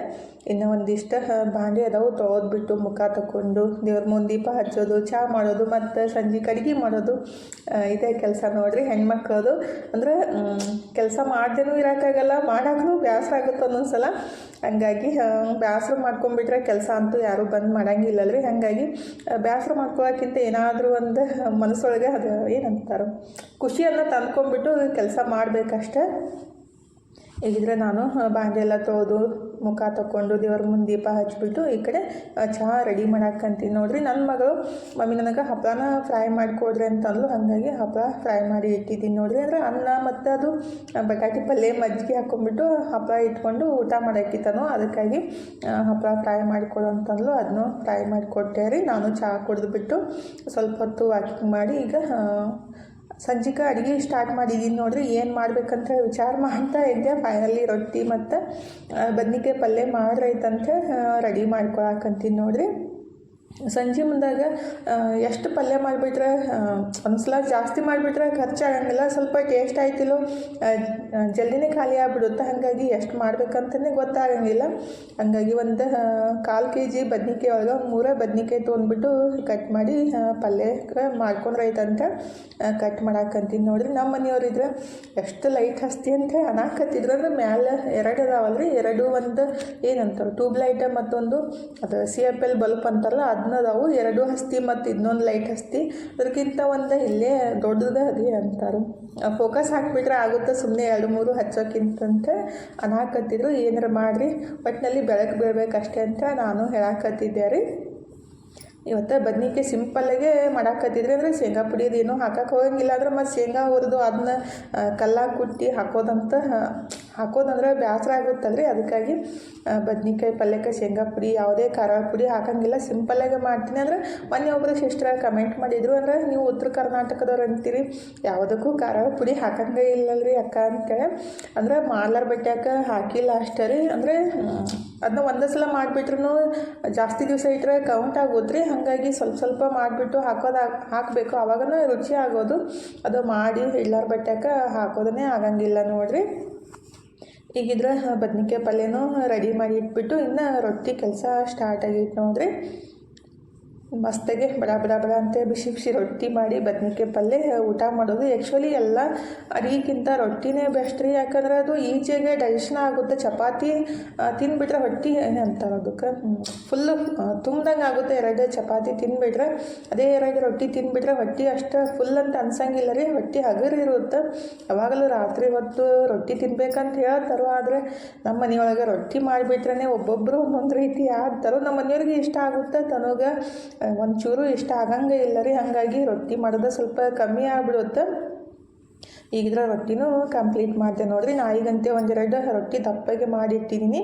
ಇನ್ನು ಒಂದಿಷ್ಟು ಬಾಂಡೆ ಅದಾವು ತೊಳೆದ್ಬಿಟ್ಟು ಮುಖ ತಕ್ಕೊಂಡು ದೇವ್ರ ಮುಂದೆ ದೀಪ ಹಚ್ಚೋದು ಚಹಾ ಮಾಡೋದು, ಮತ್ತು ಸಂಜೆ ಕಡಿಗೆ ಮಾಡೋದು ಇದೇ ಕೆಲಸ ನೋಡ್ರಿ ಹೆಣ್ಮಕ್ಳದು. ಅಂದ್ರೆ ಕೆಲಸ ಮಾಡ್ದೇನೂ ಇರೋಕ್ಕಾಗಲ್ಲ ಮಾಡೋಕ್ಕೂ ಬೇಸರ ಆಗುತ್ತೆ ಒಂದೊಂದು ಸಲ ಹಂಗಾಗಿ ಬೇಸರ ಮಾಡ್ಕೊಂಬಿಟ್ರೆ ಕೆಲಸ ಅಂತೂ ಯಾರೂ ಬಂದು ಮಾಡೋಂಗಿಲ್ಲಲ್ರಿ. ಹಾಗಾಗಿ ಬೇಸರ ಮಾಡ್ಕೊಳ್ಳೋಕ್ಕಿಂತ ಏನಾದರೂ ಒಂದು ಮನಸ್ಸೊಳಗೆ ಅದು ಏನಂತಾರೆ ಖುಷಿಯನ್ನು ತಂದ್ಕೊಂಬಿಟ್ಟು ಕೆಲಸ ಮಾಡಬೇಕಷ್ಟೆ. ಈಗಿದ್ರೆ ನಾನು ಬಾಂಡೆ ಎಲ್ಲ ತೊಳೆದು ಮುಖ ತಗೊಂಡು ದೇವ್ರ ಮುಂದೆ ದೀಪ ಹಚ್ಬಿಟ್ಟು ಈ ಕಡೆ ಚಹಾ ರೆಡಿ ಮಾಡಾಕಂತೀನಿ. ನೋಡ್ರಿ ನನ್ನ ಮಗಳು, ಮಮ್ಮಿ ನನಗೆ ಹಪ್ಪಳನ ಫ್ರೈ ಮಾಡಿಕೊಡ್ರಿ ಅಂತಂದ್ಲು. ಹಾಗಾಗಿ ಹಪ್ಪಳ ಫ್ರೈ ಮಾಡಿ ಇಟ್ಟಿದ್ದೀನಿ ನೋಡ್ರಿ. ಅಂದರೆ ಅನ್ನ ಮತ್ತು ಅದು ಬಟಾಟಿ ಪಲ್ಯ ಮಜ್ಜಿಗೆ ಹಾಕೊಂಡ್ಬಿಟ್ಟು ಹಪ್ಪಳ ಇಟ್ಕೊಂಡು ಊಟ ಮಾಡೋಕ್ಕಿತ್ತನೋ ಅದಕ್ಕಾಗಿ ಹಪ್ಪಳ ಫ್ರೈ ಮಾಡಿಕೊಡು ಅಂತಂದ್ಲು. ಅದನ್ನು ಫ್ರೈ ಮಾಡಿಕೊಟ್ಟೆ ರೀ. ನಾನು ಚಹಾ ಕುಡಿದ್ಬಿಟ್ಟು ಸ್ವಲ್ಪ ಹೊತ್ತು ವಾಕಿಂಗ್ ಮಾಡಿ ಈಗ ಸಂಜಿಕ ಅಡುಗೆ ಸ್ಟಾರ್ಟ್ ಮಾಡಿದ್ದೀನಿ ನೋಡ್ರಿ, ಏನು ಮಾಡ್ಬೇಕಂತ ವಿಚಾರ ಮಾಡ್ತಾ ಇದ್ದೆ. ಫೈನಲಿ ರೊಟ್ಟಿ ಮತ್ತು ಬದ್ನಿಕಾಯಿ ಪಲ್ಯ ಮಾಡ್ರೈತಂತ ರೆಡಿ ಮಾಡ್ಕೊಳಕಂತೀನಿ ನೋಡ್ರಿ. ಸಂಜೆ ಮುಂದಾಗ ಎಷ್ಟು ಪಲ್ಯ ಮಾಡಿಬಿಟ್ರೆ ಒಂದ್ಸಲ ಜಾಸ್ತಿ ಮಾಡಿಬಿಟ್ರೆ ಖರ್ಚಾಗಂಗಿಲ್ಲ, ಸ್ವಲ್ಪ ಟೇಸ್ಟ್ ಆಯ್ತಿಲ್ಲೋ ಜಲ್ದಿನೇ ಖಾಲಿ ಆಗ್ಬಿಡುತ್ತೆ? ಹಾಗಾಗಿ ಎಷ್ಟು ಮಾಡ್ಬೇಕಂತಲೇ ಗೊತ್ತಾಗಂಗಿಲ್ಲ. ಹಾಗಾಗಿ ಒಂದು ಕಾಲು ಕೆ ಜಿ ಬದ್ನಿಕಾಯಿ ಒಳಗೆ ಮೂರೇ ಬದ್ನಿಕಾಯಿ ತೊಗೊಂಡ್ಬಿಟ್ಟು ಕಟ್ ಮಾಡಿ ಪಲ್ಯ ಪಲ್ಯಕ್ಕೆ ಮಾಡ್ಕೊಂಡ್ರೈತಂತ ಕಟ್ ಮಾಡಾಕಂತೀನಿ ನೋಡ್ರಿ ನಮ್ಮ ಮನೆಯವ್ರಿದ್ರೆ ಎಷ್ಟು ಲೈಟ್ ಹಸ್ತಿ ಅಂತ ಅನಾಕತ್ತಿದ್ರು ಅಂದ್ರೆ ಮ್ಯಾಲೆ ಎರಡು ಅದಾವಲ್ರಿ. ಎರಡು ಒಂದು ಏನಂತಾರೆ ಟ್ಯೂಬ್ಲೈಟ್ ಮತ್ತೊಂದು, ಅದು ಸಿ ಎಫ್ ಎಲ್ ಬಲ್ಪ್ ಅಂತಾರಲ್ಲ ಅದನ್ನ ಅದಾವು ಎರಡು ಹಸ್ತಿ ಮತ್ತು ಇನ್ನೊಂದು ಲೈಟ್ ಹಸ್ತಿ. ಅದಕ್ಕಿಂತ ಒಂದು ಇಲ್ಲೇ ದೊಡ್ಡದೇ ಅದೇ ಅಂತಾರೆ. ಫೋಕಸ್ ಹಾಕಿಬಿಟ್ರೆ ಆಗುತ್ತೆ ಸುಮ್ಮನೆ ಎರಡು ಮೂರು ಹಚ್ಚೋಕ್ಕಿಂತಂತ ಅನಾಕತ್ತಿದ್ರು. ಏನಾರ ಮಾಡಿರಿ. ಒಟ್ಟಿನಲ್ಲಿ ಬೆಳಕು ಬೀಳ್ಬೇಕಷ್ಟೇ ಅಂತ ನಾನು ಹೇಳಾಕತ್ತಿದ್ದೆ ರೀ. ಇವತ್ತು ಬದ್ನಿಕಾಯಿ ಸಿಂಪಲ್ಲಾಗೆ ಮಾಡಾಕತ್ತಿದ್ರಿ ಅಂದರೆ ಶೇಂಗಾ ಪುಡಿ ಏನೂ ಹಾಕಕ್ಕೆ ಹೋಗಂಗಿಲ್ಲ. ಅಂದ್ರೆ ಮತ್ತು ಶೇಂಗಾ ಹುರಿದು ಅದನ್ನ ಕಲ್ಲಾಗಿ ಕುಟ್ಟಿ ಹಾಕೋದಂತ ಹಾಕೋದಂದ್ರೆ ಬೇಸರ ಆಗುತ್ತಲ್ರಿ. ಅದಕ್ಕಾಗಿ ಬದ್ನಿಕಾಯಿ ಪಲ್ಯಕ್ಕೆ ಶೇಂಗಾ ಪುಡಿ, ಯಾವುದೇ ಖಾರ ಪುಡಿ ಹಾಕಂಗಿಲ್ಲ. ಸಿಂಪಲ್ಲಾಗೆ ಮಾಡ್ತೀನಿ. ಅಂದ್ರೆ ಮೊನ್ನೆ ಒಬ್ಬರು ಸಿಸ್ಟ್ರ ಕಮೆಂಟ್ ಮಾಡಿದರು. ಅಂದ್ರೆ ನೀವು ಉತ್ತರ ಕರ್ನಾಟಕದವ್ರು ಅಂತೀರಿ. ಯಾವುದಕ್ಕೂ ಖಾರ ಪುಡಿ ಹಾಕಂಗೆ ಇಲ್ಲಲ್ರಿ ಅಕ್ಕ ಅಂತೇಳಿ. ಅಂದ್ರೆ ಮಾರ್ಲರ್ ಬಟ್ಟೆಯಾಕ ಹಾಕಿಲ್ಲ ಅಷ್ಟೇ ರೀ. ಅಂದರೆ ಅದನ್ನ ಒಂದೇ ಸಲ ಮಾಡಿಬಿಟ್ರು ಜಾಸ್ತಿ ದಿವಸ ಇಟ್ಟರೆ ಕೌಂಟ್ ಆಗುತ್ತೆ ರೀ ಹಾಗಾಗಿ ಸ್ವಲ್ಪ ಸ್ವಲ್ಪ ಮಾಡಿಬಿಟ್ಟು ಹಾಕೋದು, ಹಾಕಬೇಕು. ಆವಾಗನ ರುಚಿ ಆಗೋದು. ಅದು ಮಾಡಿ ಇಳ್ಳಾರ ಬಟ್ಟೆಗೆ ಹಾಕೋದನ್ನೇ ಆಗಂಗಿಲ್ಲ ನೋಡಿರಿ. ಈಗಿದ್ರೆ ಬದ್ನಿಕಾಯಿ ಪಲ್ಯನೂ ರೆಡಿ ಮಾಡಿ ಇಟ್ಬಿಟ್ಟು ಇನ್ನು ರೊಟ್ಟಿ ಕೆಲಸ ಸ್ಟಾರ್ಟ್ ಆಗೈತೆ ನೋಡಿರಿ. ಮಸ್ತಾಗೆ, ಬಡ ಬಡ ಬಡ ಅಂತ ಬಿಸಿ ಬಿಸಿ ರೊಟ್ಟಿ ಮಾಡಿ ಬದ್ನಿಕಾಯಿ ಪಲ್ಯ ಊಟ ಮಾಡೋದು. ಆ್ಯಕ್ಚುಲಿ ಎಲ್ಲ ಅರಿಗಿಂತ ರೊಟ್ಟಿನೇ ಬೆಸ್ಟ್ ರೀ. ಯಾಕಂದ್ರೆ ಅದು ಈಜಿಗೆ ಡೈಜೆಷನ್ ಆಗುತ್ತೆ. ಚಪಾತಿ ತಿಂದುಬಿಟ್ರೆ ಹೊಟ್ಟೆ ಅಂತಾರೆ ಅದಕ್ಕೆ? ಫುಲ್ಲು ತುಂಬ್ದಂಗೆ ಆಗುತ್ತೆ. ಎರಡು ಚಪಾತಿ ತಿಂದುಬಿಟ್ರೆ ಅದೇ ಎರಡು ರೊಟ್ಟಿ ತಿಂದುಬಿಟ್ರೆ ಹೊಟ್ಟಿ ಅಷ್ಟು ಫುಲ್ ಅಂತ ಅನ್ಸಂಗಿಲ್ಲ ರೀ. ಹೊಟ್ಟೆ ಹಗರ್ ಇರುತ್ತೆ. ಯಾವಾಗಲೂ ರಾತ್ರಿ ಹೊತ್ತು ರೊಟ್ಟಿ ತಿನ್ಬೇಕಂತ ಹೇಳ್ತಾರೋ, ಆದರೆ ನಮ್ಮ ಮನೆಯೊಳಗೆ ರೊಟ್ಟಿ ಮಾಡಿಬಿಟ್ರೆ ಒಬ್ಬೊಬ್ಬರು ಒಂದೊಂದು ರೀತಿ ಆಗ್ತಾರೋ ನಮ್ಮ ಮನೆಯವ್ರಿಗೆ ಇಷ್ಟ ಆಗುತ್ತೆ. ತನಗೆ ಒಂಚೂರು ಇಷ್ಟ ಆಗಂಗೆ ಇಲ್ಲ ರೀ. ಹಾಗಾಗಿ ರೊಟ್ಟಿ ಮಾಡೋದು ಸ್ವಲ್ಪ ಕಮ್ಮಿ ಆಗ್ಬಿಡುತ್ತೆ. ಈಗಿದ್ರೆ ರೊಟ್ಟಿನೂ ಕಂಪ್ಲೀಟ್ ಮಾಡಿದೆ ನೋಡಿರಿ. ನಾಯಿಗಂತೆ ಒಂದೆರಡು ರೊಟ್ಟಿ ದಪ್ಪಗೆ ಮಾಡಿಟ್ಟಿದ್ದೀನಿ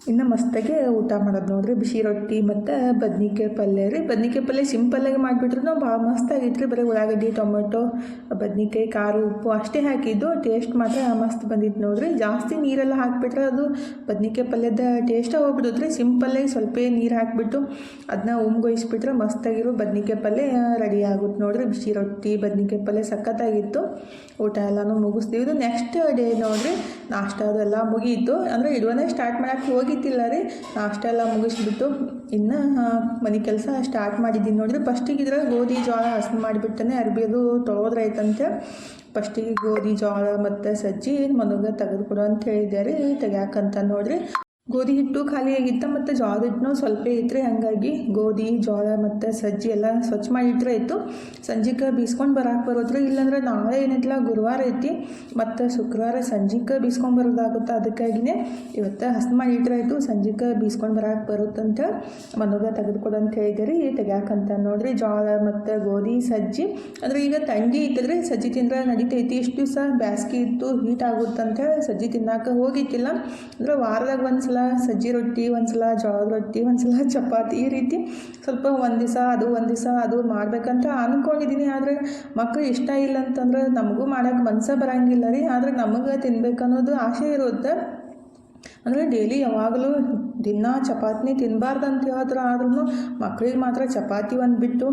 ಇನ್ನು ಮಸ್ತಾಗೆ ಊಟ ಮಾಡೋದು ನೋಡ್ರಿ. ಬಿಸಿ ರೊಟ್ಟಿ ಮತ್ತು ಬದ್ನಿಕಾಯಿ ಪಲ್ಯ ರೀ. ಬದ್ನಿಕಾಯಿ ಪಲ್ಯ ಸಿಂಪಲ್ಲಾಗಿ ಮಾಡಿಬಿಟ್ರು ಭಾಳ ಮಸ್ತಾಗಿತ್ತು ರೀ ಬರೀ ಉಳ್ಳಾಗಡ್ಡಿ, ಟೊಮೆಟೊ, ಬದ್ನಿಕಾಯಿ, ಖಾರ, ಉಪ್ಪು ಅಷ್ಟೇ ಹಾಕಿದ್ದು ಟೇಸ್ಟ್ ಮಾತ್ರ ಮಸ್ತ್ ಬಂದಿತ್ತು ನೋಡ್ರಿ. ಜಾಸ್ತಿ ನೀರೆಲ್ಲ ಹಾಕಿಬಿಟ್ರೆ ಅದು ಬದ್ನಿಕಾಯಿ ಪಲ್ಯದ ಟೇಸ್ಟೇ ಹೋಗ್ಬಿಡುತ್ತೆ ಸಿಂಪಲ್ಲಾಗಿ ಸ್ವಲ್ಪ ನೀರು ಹಾಕಿಬಿಟ್ಟು ಅದನ್ನ ಉಮ್ಗೊಯಿಸ್ಬಿಟ್ರೆ ಮಸ್ತಾಗಿರೋ ಬದ್ನಿಕಾಯಿ ಪಲ್ಯ ರೆಡಿ ಆಗುತ್ತೆ ನೋಡ್ರಿ. ಬಿಸಿ ರೊಟ್ಟಿ, ಬದ್ನಿಕಾಯಿ ಪಲ್ಯ ಸಖತ್ತಾಗಿತ್ತು. ಊಟ ಎಲ್ಲನೂ ಮುಗಿಸ್ತೀವಿ. ಇದು ನೆಕ್ಸ್ಟ್ ಡೇ ನೋಡ್ರಿ. ನಾಷ್ಟ ಅದೆಲ್ಲ ಮುಗೀತು. ಅಂದರೆ ಇಡುವನೇ ಸ್ಟಾರ್ಟ್ ಮಾಡೋಕ್ಕೆ ಹೋಗಿದ್ದಿಲ್ಲ ರೀ ಅಷ್ಟೆಲ್ಲ ಮುಗಿಸ್ಬಿಟ್ಟು ಇನ್ನು ಮನೆ ಕೆಲಸ ಸ್ಟಾರ್ಟ್ ಮಾಡಿದ್ದೀನಿ ನೋಡಿದ್ರೆ ಫಸ್ಟಿಗೆ ಇದ್ರಲ್ಲಿ ಗೋಧಿ, ಜೋಳ ಹಸನು ಮಾಡಿಬಿಟ್ಟನೆ ಅರ್ಬಿ ಅದು ತೊಳೆದ್ರೈತಂತೆ ಫಸ್ಟಿಗೆ ಗೋಧಿ, ಜೋಳ ಮತ್ತು ಸಜ್ಜಿ ಮನಗೆ ತೆಗೆದುಕೊಡು ಅಂತ ಹೇಳಿದ್ದೆ ರೀ ತೆಗ್ಯಾಕಂತ ನೋಡಿರಿ. ಗೋಧಿ ಹಿಟ್ಟು ಖಾಲಿ ಆಗಿತ್ತು ಮತ್ತು ಜೋಳದ ಹಿಟ್ಟನು ಸ್ವಲ್ಪ ಇತ್ತು ಹಾಗಾಗಿ ಗೋಧಿ, ಜೋಳ ಮತ್ತು ಸಜ್ಜಿ ಎಲ್ಲ ಸ್ವಚ್ಛ ಮಾಡಿಟ್ರೆ ಇತ್ತು ಸಂಜೆಗೆ ಬೀಸ್ಕೊಂಡು ಬರಕ್ಕೆ ಬರೋದ್ರೆ? ಇಲ್ಲಾಂದ್ರೆ ನಾಳೆ ಏನೈತಿಲ್ಲ ಗುರುವಾರ ಐತಿ, ಮತ್ತು ಶುಕ್ರವಾರ ಸಂಜೆಗೆ ಬೀಸ್ಕೊಂಡು ಬರೋದಾಗುತ್ತೆ? ಅದಕ್ಕಾಗಿಯೇ ಇವತ್ತು ಹಸ್ತು ಮಾಡಿ ಇಟ್ಟರೆ ಆಯಿತು ಸಂಜೆಗೆ ಬೀಸ್ಕೊಂಡು ಬರಕ್ಕೆ ಬರುತ್ತಂತ ಮನೋಗ ತೆಗೆದುಕೊಡು ಅಂತ ಹೇಳಿದ್ರಿ ತೆಗ್ಯಾಕಂತ ನೋಡ್ರಿ, ಜೋಳ ಮತ್ತು ಗೋಧಿ, ಸಜ್ಜಿ. ಅಂದರೆ ಈಗ ತಂಗಿ ಇತ್ತಂದ್ರೆ ಸಜ್ಜಿ ತಿಂದ್ರೆ ನಡೀತೈತಿ. ಇಷ್ಟು ದಿವಸ ಬ್ಯಾಸ್ಗೆ ಇತ್ತು ಹೀಟ್ ಆಗುತ್ತಂತ ಸಜ್ಜಿ ತಿನ್ನಾಕ ಹೋಗಿತ್ತಿಲ್ಲ. ಅಂದ್ರೆ ವಾರದಾಗ ಒಂದು ಸಲ ಸಜ್ಜಿ ರೊಟ್ಟಿ ಒಂದು ಸಲ ಜೋಳದ ರೊಟ್ಟಿ ಒಂದು ಸಲ ಚಪಾತಿ ಈ ರೀತಿ ಸ್ವಲ್ಪ ಒಂದು ದಿವಸ, ಅದು ಒಂದು ದಿವಸ, ಅದು ಮಾಡಬೇಕಂತ ಅಂದ್ಕೊಂಡಿದ್ದೀನಿ ಆದರೆ ಮಕ್ಕಳು ಇಷ್ಟ ಇಲ್ಲ ಅಂತಂದ್ರೆ ನಮಗೂ ಮಾಡೋಕ್ಕೆ ಮನಸ್ಸೇ ಬರಂಗಿಲ್ಲ ರೀ. ಆದರೆ ನಮಗೆ ತಿನ್ಬೇಕನ್ನೋದು ಆಸೆ ಇರುತ್ತೆ. ಅಂದರೆ ಡೈಲಿ ಯಾವಾಗಲೂ ದಿನ ತಿನ್ನಬಾರ್ದು ಅಂತ ಹೇಳಿದ್ರು ಆದ್ರೂ ಮಕ್ಳಿಗೆ ಮಾತ್ರ ಚಪಾತಿ ಒಂದು ಬಿಟ್ಟು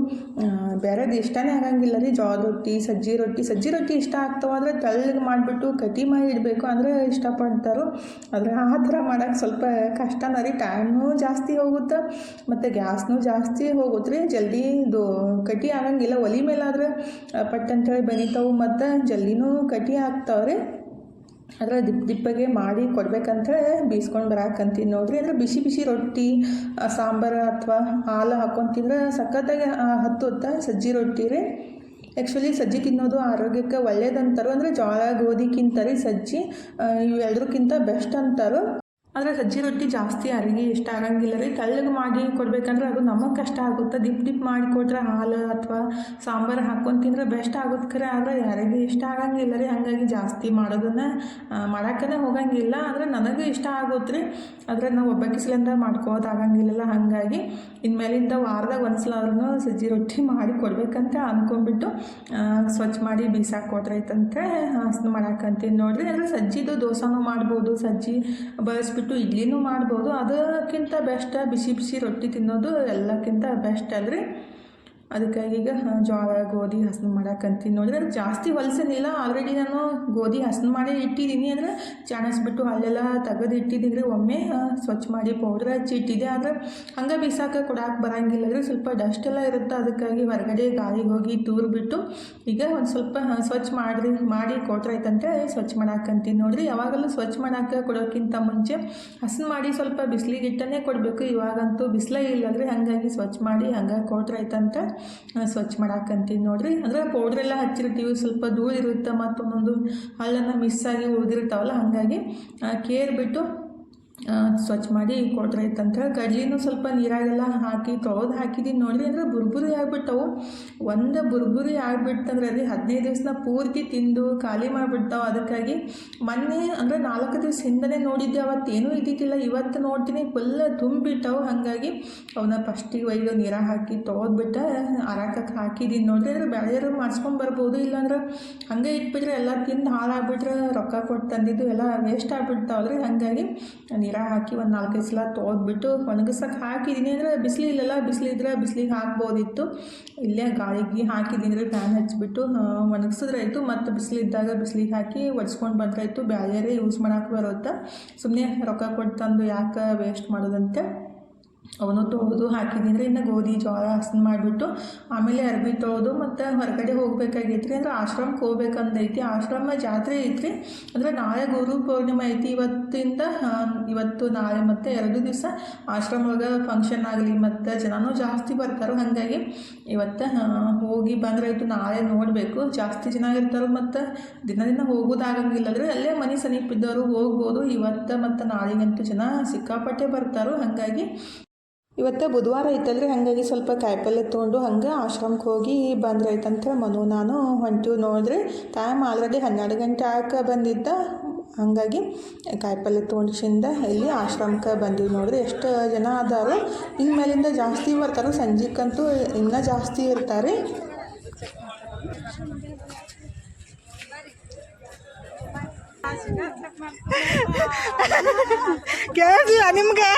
ಬೇರೆದು ಇಷ್ಟನೇ ಆಗಂಗಿಲ್ಲ ರೀ. ಜೋಳದ ರೊಟ್ಟಿ, ಸಜ್ಜಿ ರೊಟ್ಟಿ ಸಜ್ಜಿ ರೊಟ್ಟಿ ಇಷ್ಟ ಆಗ್ತಾವಾದರೆ ತೆಳ್ಳಗೆ ಮಾಡಿಬಿಟ್ಟು ಕಟಿ ಮಾಡಿ ಇಡಬೇಕು ಅಂದರೆ ಇಷ್ಟಪಡ್ತಾರೋ. ಆದರೆ ಆ ಥರ ಮಾಡೋಕ್ಕೆ ಸ್ವಲ್ಪ ಕಷ್ಟನ ರೀ. ಟೈಮೂ ಜಾಸ್ತಿ ಹೋಗುತ್ತೆ, ಮತ್ತು ಗ್ಯಾಸ್ನೂ ಜಾಸ್ತಿ ಹೋಗುತ್ತೆ ರೀ. ಜಲ್ದಿ ಇದು ಕಟಿ ಆಗಂಗಿಲ್ಲ. ಒಲಿ ಮೇಲಾದ್ರೆ ಪಟ್ ಅಂತೇಳಿ ಬೆನಿತಾವು ಮತ್ತು ಜಲ್ದಿನೂ ಕಟಿ ಆಗ್ತಾವ್ರಿ ಅದರ ದಿಪ್ ದಿಪ್ಪಗೆ ಮಾಡಿ ಕೊಡ್ಬೇಕಂತ ಬೀಸ್ಕೊಂಡು ಬರಾಕಂತೀನಿ ನೋಡ್ರಿ. ಅಂದರೆ ಬಿಸಿ ಬಿಸಿ ರೊಟ್ಟಿ ಸಾಂಬಾರು ಅಥವಾ ಹಾಲು ಹಾಕ್ಕೊಂಡು ತಿಂದ್ರೆ ಸಖತ್ತಾಗಿ ಹತ್ತುತ್ತ ಸಜ್ಜಿ ರೊಟ್ಟಿ ರೀ. ಆ್ಯಕ್ಚುಲಿ ಸಜ್ಜಿ ತಿನ್ನೋದು ಆರೋಗ್ಯಕ್ಕೆ ಒಳ್ಳೇದಂತಾರೋ. ಅಂದರೆ ಜೋಳ ಗೋಧಿಕ್ಕಿಂತ ರೀ ಸಜ್ಜಿ. ಇವೆಲ್ಲದಕ್ಕಿಂತ ಬೆಸ್ಟ್ ಅಂತಾರೋ. ಆದರೆ ಸಜ್ಜಿ ರೊಟ್ಟಿ ಜಾಸ್ತಿ ಅರಿಗೆ ಇಷ್ಟ ಆಗಂಗಿಲ್ಲ ರೀ. ತೆಳ್ಳಗೆ ಮಾಡಿ ಕೊಡ್ಬೇಕಂದ್ರೆ ಅದು ನಮಗೆ ಕಷ್ಟ ಆಗುತ್ತೆ. ದಿಪ್ ದಿಪ್ ಮಾಡಿ ಕೊಟ್ರೆ ಹಾಲು ಅಥವಾ ಸಾಂಬಾರು ಹಾಕ್ಕೊಂಡು ತಿಂದರೆ ಬೆಸ್ಟ್ ಆಗುತ್ತೆ ಖರೆ. ಆದರೆ ಯಾರಿಗೆ ಇಷ್ಟ ಆಗಂಗಿಲ್ಲ ರೀ. ಹಾಗಾಗಿ ಜಾಸ್ತಿ ಮಾಡೋದನ್ನು ಮಾಡೋಕ್ಕೇ ಹೋಗಂಗಿಲ್ಲ. ಆದರೆ ನನಗೂ ಇಷ್ಟ ಆಗುತ್ತೆ ರೀ. ಆದರೆ ನಾವು ಒಬ್ಬಕ್ಕೆ ಸಿಲಿಂಡರ್ ಮಾಡ್ಕೋದಾಗಂಗಿಲ್ಲಲ್ಲ ಹಾಗಾಗಿ ಇನ್ಮೇಲಿಂದ ವಾರದಾಗ ಒಂದು ಸಲ ಆದ್ರೂ ಸಜ್ಜಿ ರೊಟ್ಟಿ ಮಾಡಿ ಕೊಡಬೇಕಂತ ಅಂದ್ಕೊಂಡ್ಬಿಟ್ಟು ಸ್ವಚ್ಛ ಮಾಡಿ ಬೀಸಾಕಿ ಕೊಟ್ರೈತಂತೆ. ಮಾಡಕ್ಕಂತೀನಿ ನೋಡಿರಿ. ಅಂದರೆ ಸಜ್ಜಿದು ದೋಸೆನೂ ಮಾಡ್ಬೋದು. ಸಜ್ಜಿ ಬಳಸ್ಬಿಟ್ಟು ಬಿಟ್ಟು ಇಡ್ಲಿನೂ ಮಾಡ್ಬೋದು. ಅದಕ್ಕಿಂತ ಬೆಸ್ಟ್ ಬಿಸಿ ಬಿಸಿ ರೊಟ್ಟಿ ತಿನ್ನೋದು ಎಲ್ಲಕ್ಕಿಂತ ಬೆಸ್ಟ್ ಅಲ್ರಿ ಅದಕ್ಕಾಗಿ ಈಗ ಜೋಳ ಗೋಧಿ, ಹಸನು ಮಾಡಕ್ಕಂತೀನಿ ನೋಡಿದ್ರೆ ಜಾಸ್ತಿ ಹೊಲಸೇನಿಲ್ಲ ಆಲ್ರೆಡಿ ನಾನು ಗೋಧಿ, ಹಸನು ಮಾಡಿ ಇಟ್ಟಿದ್ದೀನಿ. ಅಂದರೆ ಚಾಣಿಸ್ಬಿಟ್ಟು ಅಲ್ಲೆಲ್ಲ ತೆಗೆದು ಇಟ್ಟಿದ್ದೀನಿ. ಒಮ್ಮೆ ಸ್ವಚ್ಛ ಮಾಡಿ ಪೌಡ್ರ್ ಹಚ್ಚಿ ಇಟ್ಟಿದೆ ಆದರೆ ಹಂಗೆ ಬಿಸಾಕ ಕೊಡಕ್ಕೆ ಬರೋಂಗಿಲ್ಲ. ಅಂದರೆ ಸ್ವಲ್ಪ ಡಸ್ಟ್ ಎಲ್ಲ ಇರುತ್ತೆ. ಅದಕ್ಕಾಗಿ ಹೊರಗಡೆ ಗಾಳಿಗೆ ಹೋಗಿ ತೂರ್ಬಿಟ್ಟು ಈಗ ಒಂದು ಸ್ವಲ್ಪ ಸ್ವಚ್ಛ ಮಾಡಿರಿ, ಮಾಡಿ ಕೊಟ್ರಾಯ್ತಂತೆ ಸ್ವಚ್ಛ ಮಾಡಾಕಂತೀನಿ ನೋಡಿರಿ, ಯಾವಾಗಲೂ ಸ್ವಚ್ಛ ಮಾಡಕ್ಕೆ ಕೊಡೋಕ್ಕಿಂತ ಮುಂಚೆ ಹಸನು ಮಾಡಿ ಸ್ವಲ್ಪ ಬಿಸಿಲಿಗಿಟ್ಟನೇ ಕೊಡಬೇಕು. ಇವಾಗಂತೂ ಬಿಸಿಲೇ ಇಲ್ಲದ್ರೆ ಹಾಗಾಗಿ ಸ್ವಚ್ಛ ಮಾಡಿ ಹಂಗೆ ಕೊಟ್ರೈತಂತ ಸ್ವಚ್ಛ ಮಾಡಾಕಂತೀನಿ ನೋಡಿರಿ. ಅಂದರೆ ಪೌಡ್ರೆಲ್ಲ ಹಚ್ಚಿರ್ತೀವಿ. ಸ್ವಲ್ಪ ಧೂಳು ಇರುತ್ತೆ ಮತ್ತೊಂದೊಂದು ಹಳ್ಳನ್ನು ಮಿಸ್ ಆಗಿ ಉಳಿದಿರ್ತಾವಲ್ಲ, ಹಾಗಾಗಿ ಕೇರ್ ಬಿಟ್ಟು ಸ್ವಚ್ಛ ಮಾಡಿ ಕೊಟ್ರೈತಂತ ಕಡ್ಲಿನೂ ಸ್ವಲ್ಪ ನೀರಾಗೆಲ್ಲ ಹಾಕಿ, ತೊಳೆದು ಹಾಕಿದ್ದೀನಿ ನೋಡಿರಿ. ಅಂದ್ರೆ ಬುರ್ಬುರಿ ಆಗಿಬಿಟ್ಟವು. ಒಂದು ಬುರ್ಬುರಿ ಆಗಿಬಿಟ್ಟಂದ್ರೆ ಅದೇ ಹದಿನೈದು ದಿವಸನ ಪೂರ್ತಿ ತಿಂದು ಖಾಲಿ ಮಾಡಿಬಿಡ್ತಾವೆ. ಅದಕ್ಕಾಗಿ ಮೊನ್ನೆ ಅಂದರೆ ನಾಲ್ಕು ದಿವಸ ಹಿಂದನೇ ನೋಡಿದ್ದೆ, ಅವತ್ತೇನೂ ಇದ್ದಿದ್ದಿಲ್ಲ. ಇವತ್ತು ನೋಡ್ತೀನಿ ಫುಲ್ ತುಂಬಿಟ್ಟವು. ಹಾಗಾಗಿ ಅವನ್ನ ಫಸ್ಟಿಗೆ ಒಯ್ದು ನೀರ ಹಾಕಿ ತೊಳೆದ್ಬಿಟ್ಟು ಅರಾಕಕ್ಕೆ ಹಾಕಿದ್ದೀನಿ ನೋಡಿರಿ. ಅಂದ್ರೆ ಬೆಳೆಯರು ಮಾಡಿಸ್ಕೊಂಡು ಬರ್ಬೋದು, ಇಲ್ಲಾಂದ್ರೆ ಹಾಗೆ ಇಟ್ಬಿಟ್ರೆ ಎಲ್ಲ ತಿಂದು ಹಾಳಾಗ್ಬಿಟ್ರೆ ರೊಕ್ಕ ಕೊಟ್ಟು ತಂದಿದ್ದು ಎಲ್ಲ ವೇಸ್ಟ್ ಆಗಿಬಿಡ್ತಾವಲ್ರಿ ಹಾಗಾಗಿ ನೀರ ಹಾಕಿ ಒಂದು ನಾಲ್ಕೈದು ಸಲ ತೊಳೆದ್ಬಿಟ್ಟು ಒಣಗಿಸಕ್ಕೆ ಹಾಕಿದ್ದೀನಿ ಅಂದರೆ ಬಿಸಿಲಿಲ್ಲಲ್ಲ ಬಿಸಿಲಿದ್ರೆ ಬಿಸಿಲಿಗೆ ಹಾಕ್ಬೋದಿತ್ತು. ಇಲ್ಲೇ ಗಾಳಿಗೆ ಹಾಕಿದ್ದೀನಿ ರೀ ಫ್ಯಾನ್ ಹಚ್ಚಿಬಿಟ್ಟು ಒಣಗಿಸಿದ್ರೆ ಆಯಿತು. ಮತ್ತು ಬಿಸಿಲಿದ್ದಾಗ ಬಿಸಿಲಿಗೆ ಹಾಕಿ ಒಡ್ಸ್ಕೊಂಡು ಬಂದ್ರಾಯ್ತು ಬೇರೆ ಯೂಸ್ ಮಾಡೋಕೆ ಬರುತ್ತೆ. ಸುಮ್ಮನೆ ರೊಕ್ಕ ಕೊಟ್ಟು ತಂದು ಯಾಕೆ ವೇಸ್ಟ್ ಮಾಡೋದಂತೆ? ಅವನು ತೊಳೆದು ಹಾಕಿದ್ದೀನಿ ಇನ್ನು ಗೋಧಿ ಜೋಳ ಹಸನ್ ಮಾಡಿಬಿಟ್ಟು ಆಮೇಲೆ ಅರ್ಬಿ ತೊಳೆದು ಮತ್ತು ಹೊರಗಡೆ ಹೋಗ್ಬೇಕಾಗೈತೆ ರೀ ಅಂದ್ರೆ ಆಶ್ರಮಕ್ಕೆ ಹೋಗ್ಬೇಕಂದೈತಿ. ಆಶ್ರಮ ಜಾತ್ರೆ ಐತ್ರಿ. ಅಂದರೆ ನಾಳೆ ಗುರು ಪೂರ್ಣಿಮಾ ಐತಿ. ಇವತ್ತಿಂದ ಇವತ್ತು, ನಾಳೆ ಮತ್ತು ಎರಡು ದಿವಸ ಆಶ್ರಮ ಒಳಗೆ ಫಂಕ್ಷನ್ ಆಗಲಿ ಮತ್ತು ಜನನೂ ಜಾಸ್ತಿ ಬರ್ತಾರೋ ಹಾಗಾಗಿ ಇವತ್ತು ಹೋಗಿ ಆಯಿತು. ನಾಳೆ ನೋಡಬೇಕು. ಜಾಸ್ತಿ ಜನ ಇರ್ತಾರೋ ಮತ್ತು ದಿನ ದಿನ ಹೋಗೋದಾಗಂಗಿಲ್ಲ. ಅಂದರೆ ಅಲ್ಲೇ ಮನೆ ಸಮೀಪ ಇದ್ದವರು ಹೋಗ್ಬೋದು. ಇವತ್ತು ಮತ್ತು ನಾಳೆಗಂತೂ ಜನ ಸಿಕ್ಕಾಪಟ್ಟೆ ಬರ್ತಾರೋ ಹಾಗಾಗಿ ಇವತ್ತು ಬುಧವಾರ ಐತಲ್ರಿ ಹಾಗಾಗಿ ಸ್ವಲ್ಪ ಕಾಯಿಪಲ್ಯ ತೊಗೊಂಡು ಹಂಗೆ ಆಶ್ರಮಕ್ಕೆ ಹೋಗಿ ಬಂದ್ರೆ ಆಯ್ತಂತ ಮನು ನಾನು ಹೊಂಟು ನೋಡಿದ್ರೆ ಟೈಮ್ ಆಲ್ರೆಡಿ ಹನ್ನೆರಡು ಗಂಟೆ ಆಕ ಬಂದಿದ್ದ, ಹಾಗಾಗಿ ಕಾಯಿಪಲ್ಯ ತೊಗೊಂಡ್ಸಿಂದ ಇಲ್ಲಿ ಆಶ್ರಮಕ್ಕೆ ಬಂದೀವಿ ನೋಡ್ರಿ. ಎಷ್ಟು ಜನ ಅದಾರು ಇನ್ನು ಮೇಲಿಂದ ಜಾಸ್ತಿ ಬರ್ತಾರೆ ಸಂಜೆಗಂತೂ ಇನ್ನೂ ಜಾಸ್ತಿ ಇರ್ತಾರೆ. ಕೇಳಿಲ್ಲ ನಿಮ್ಗೆ?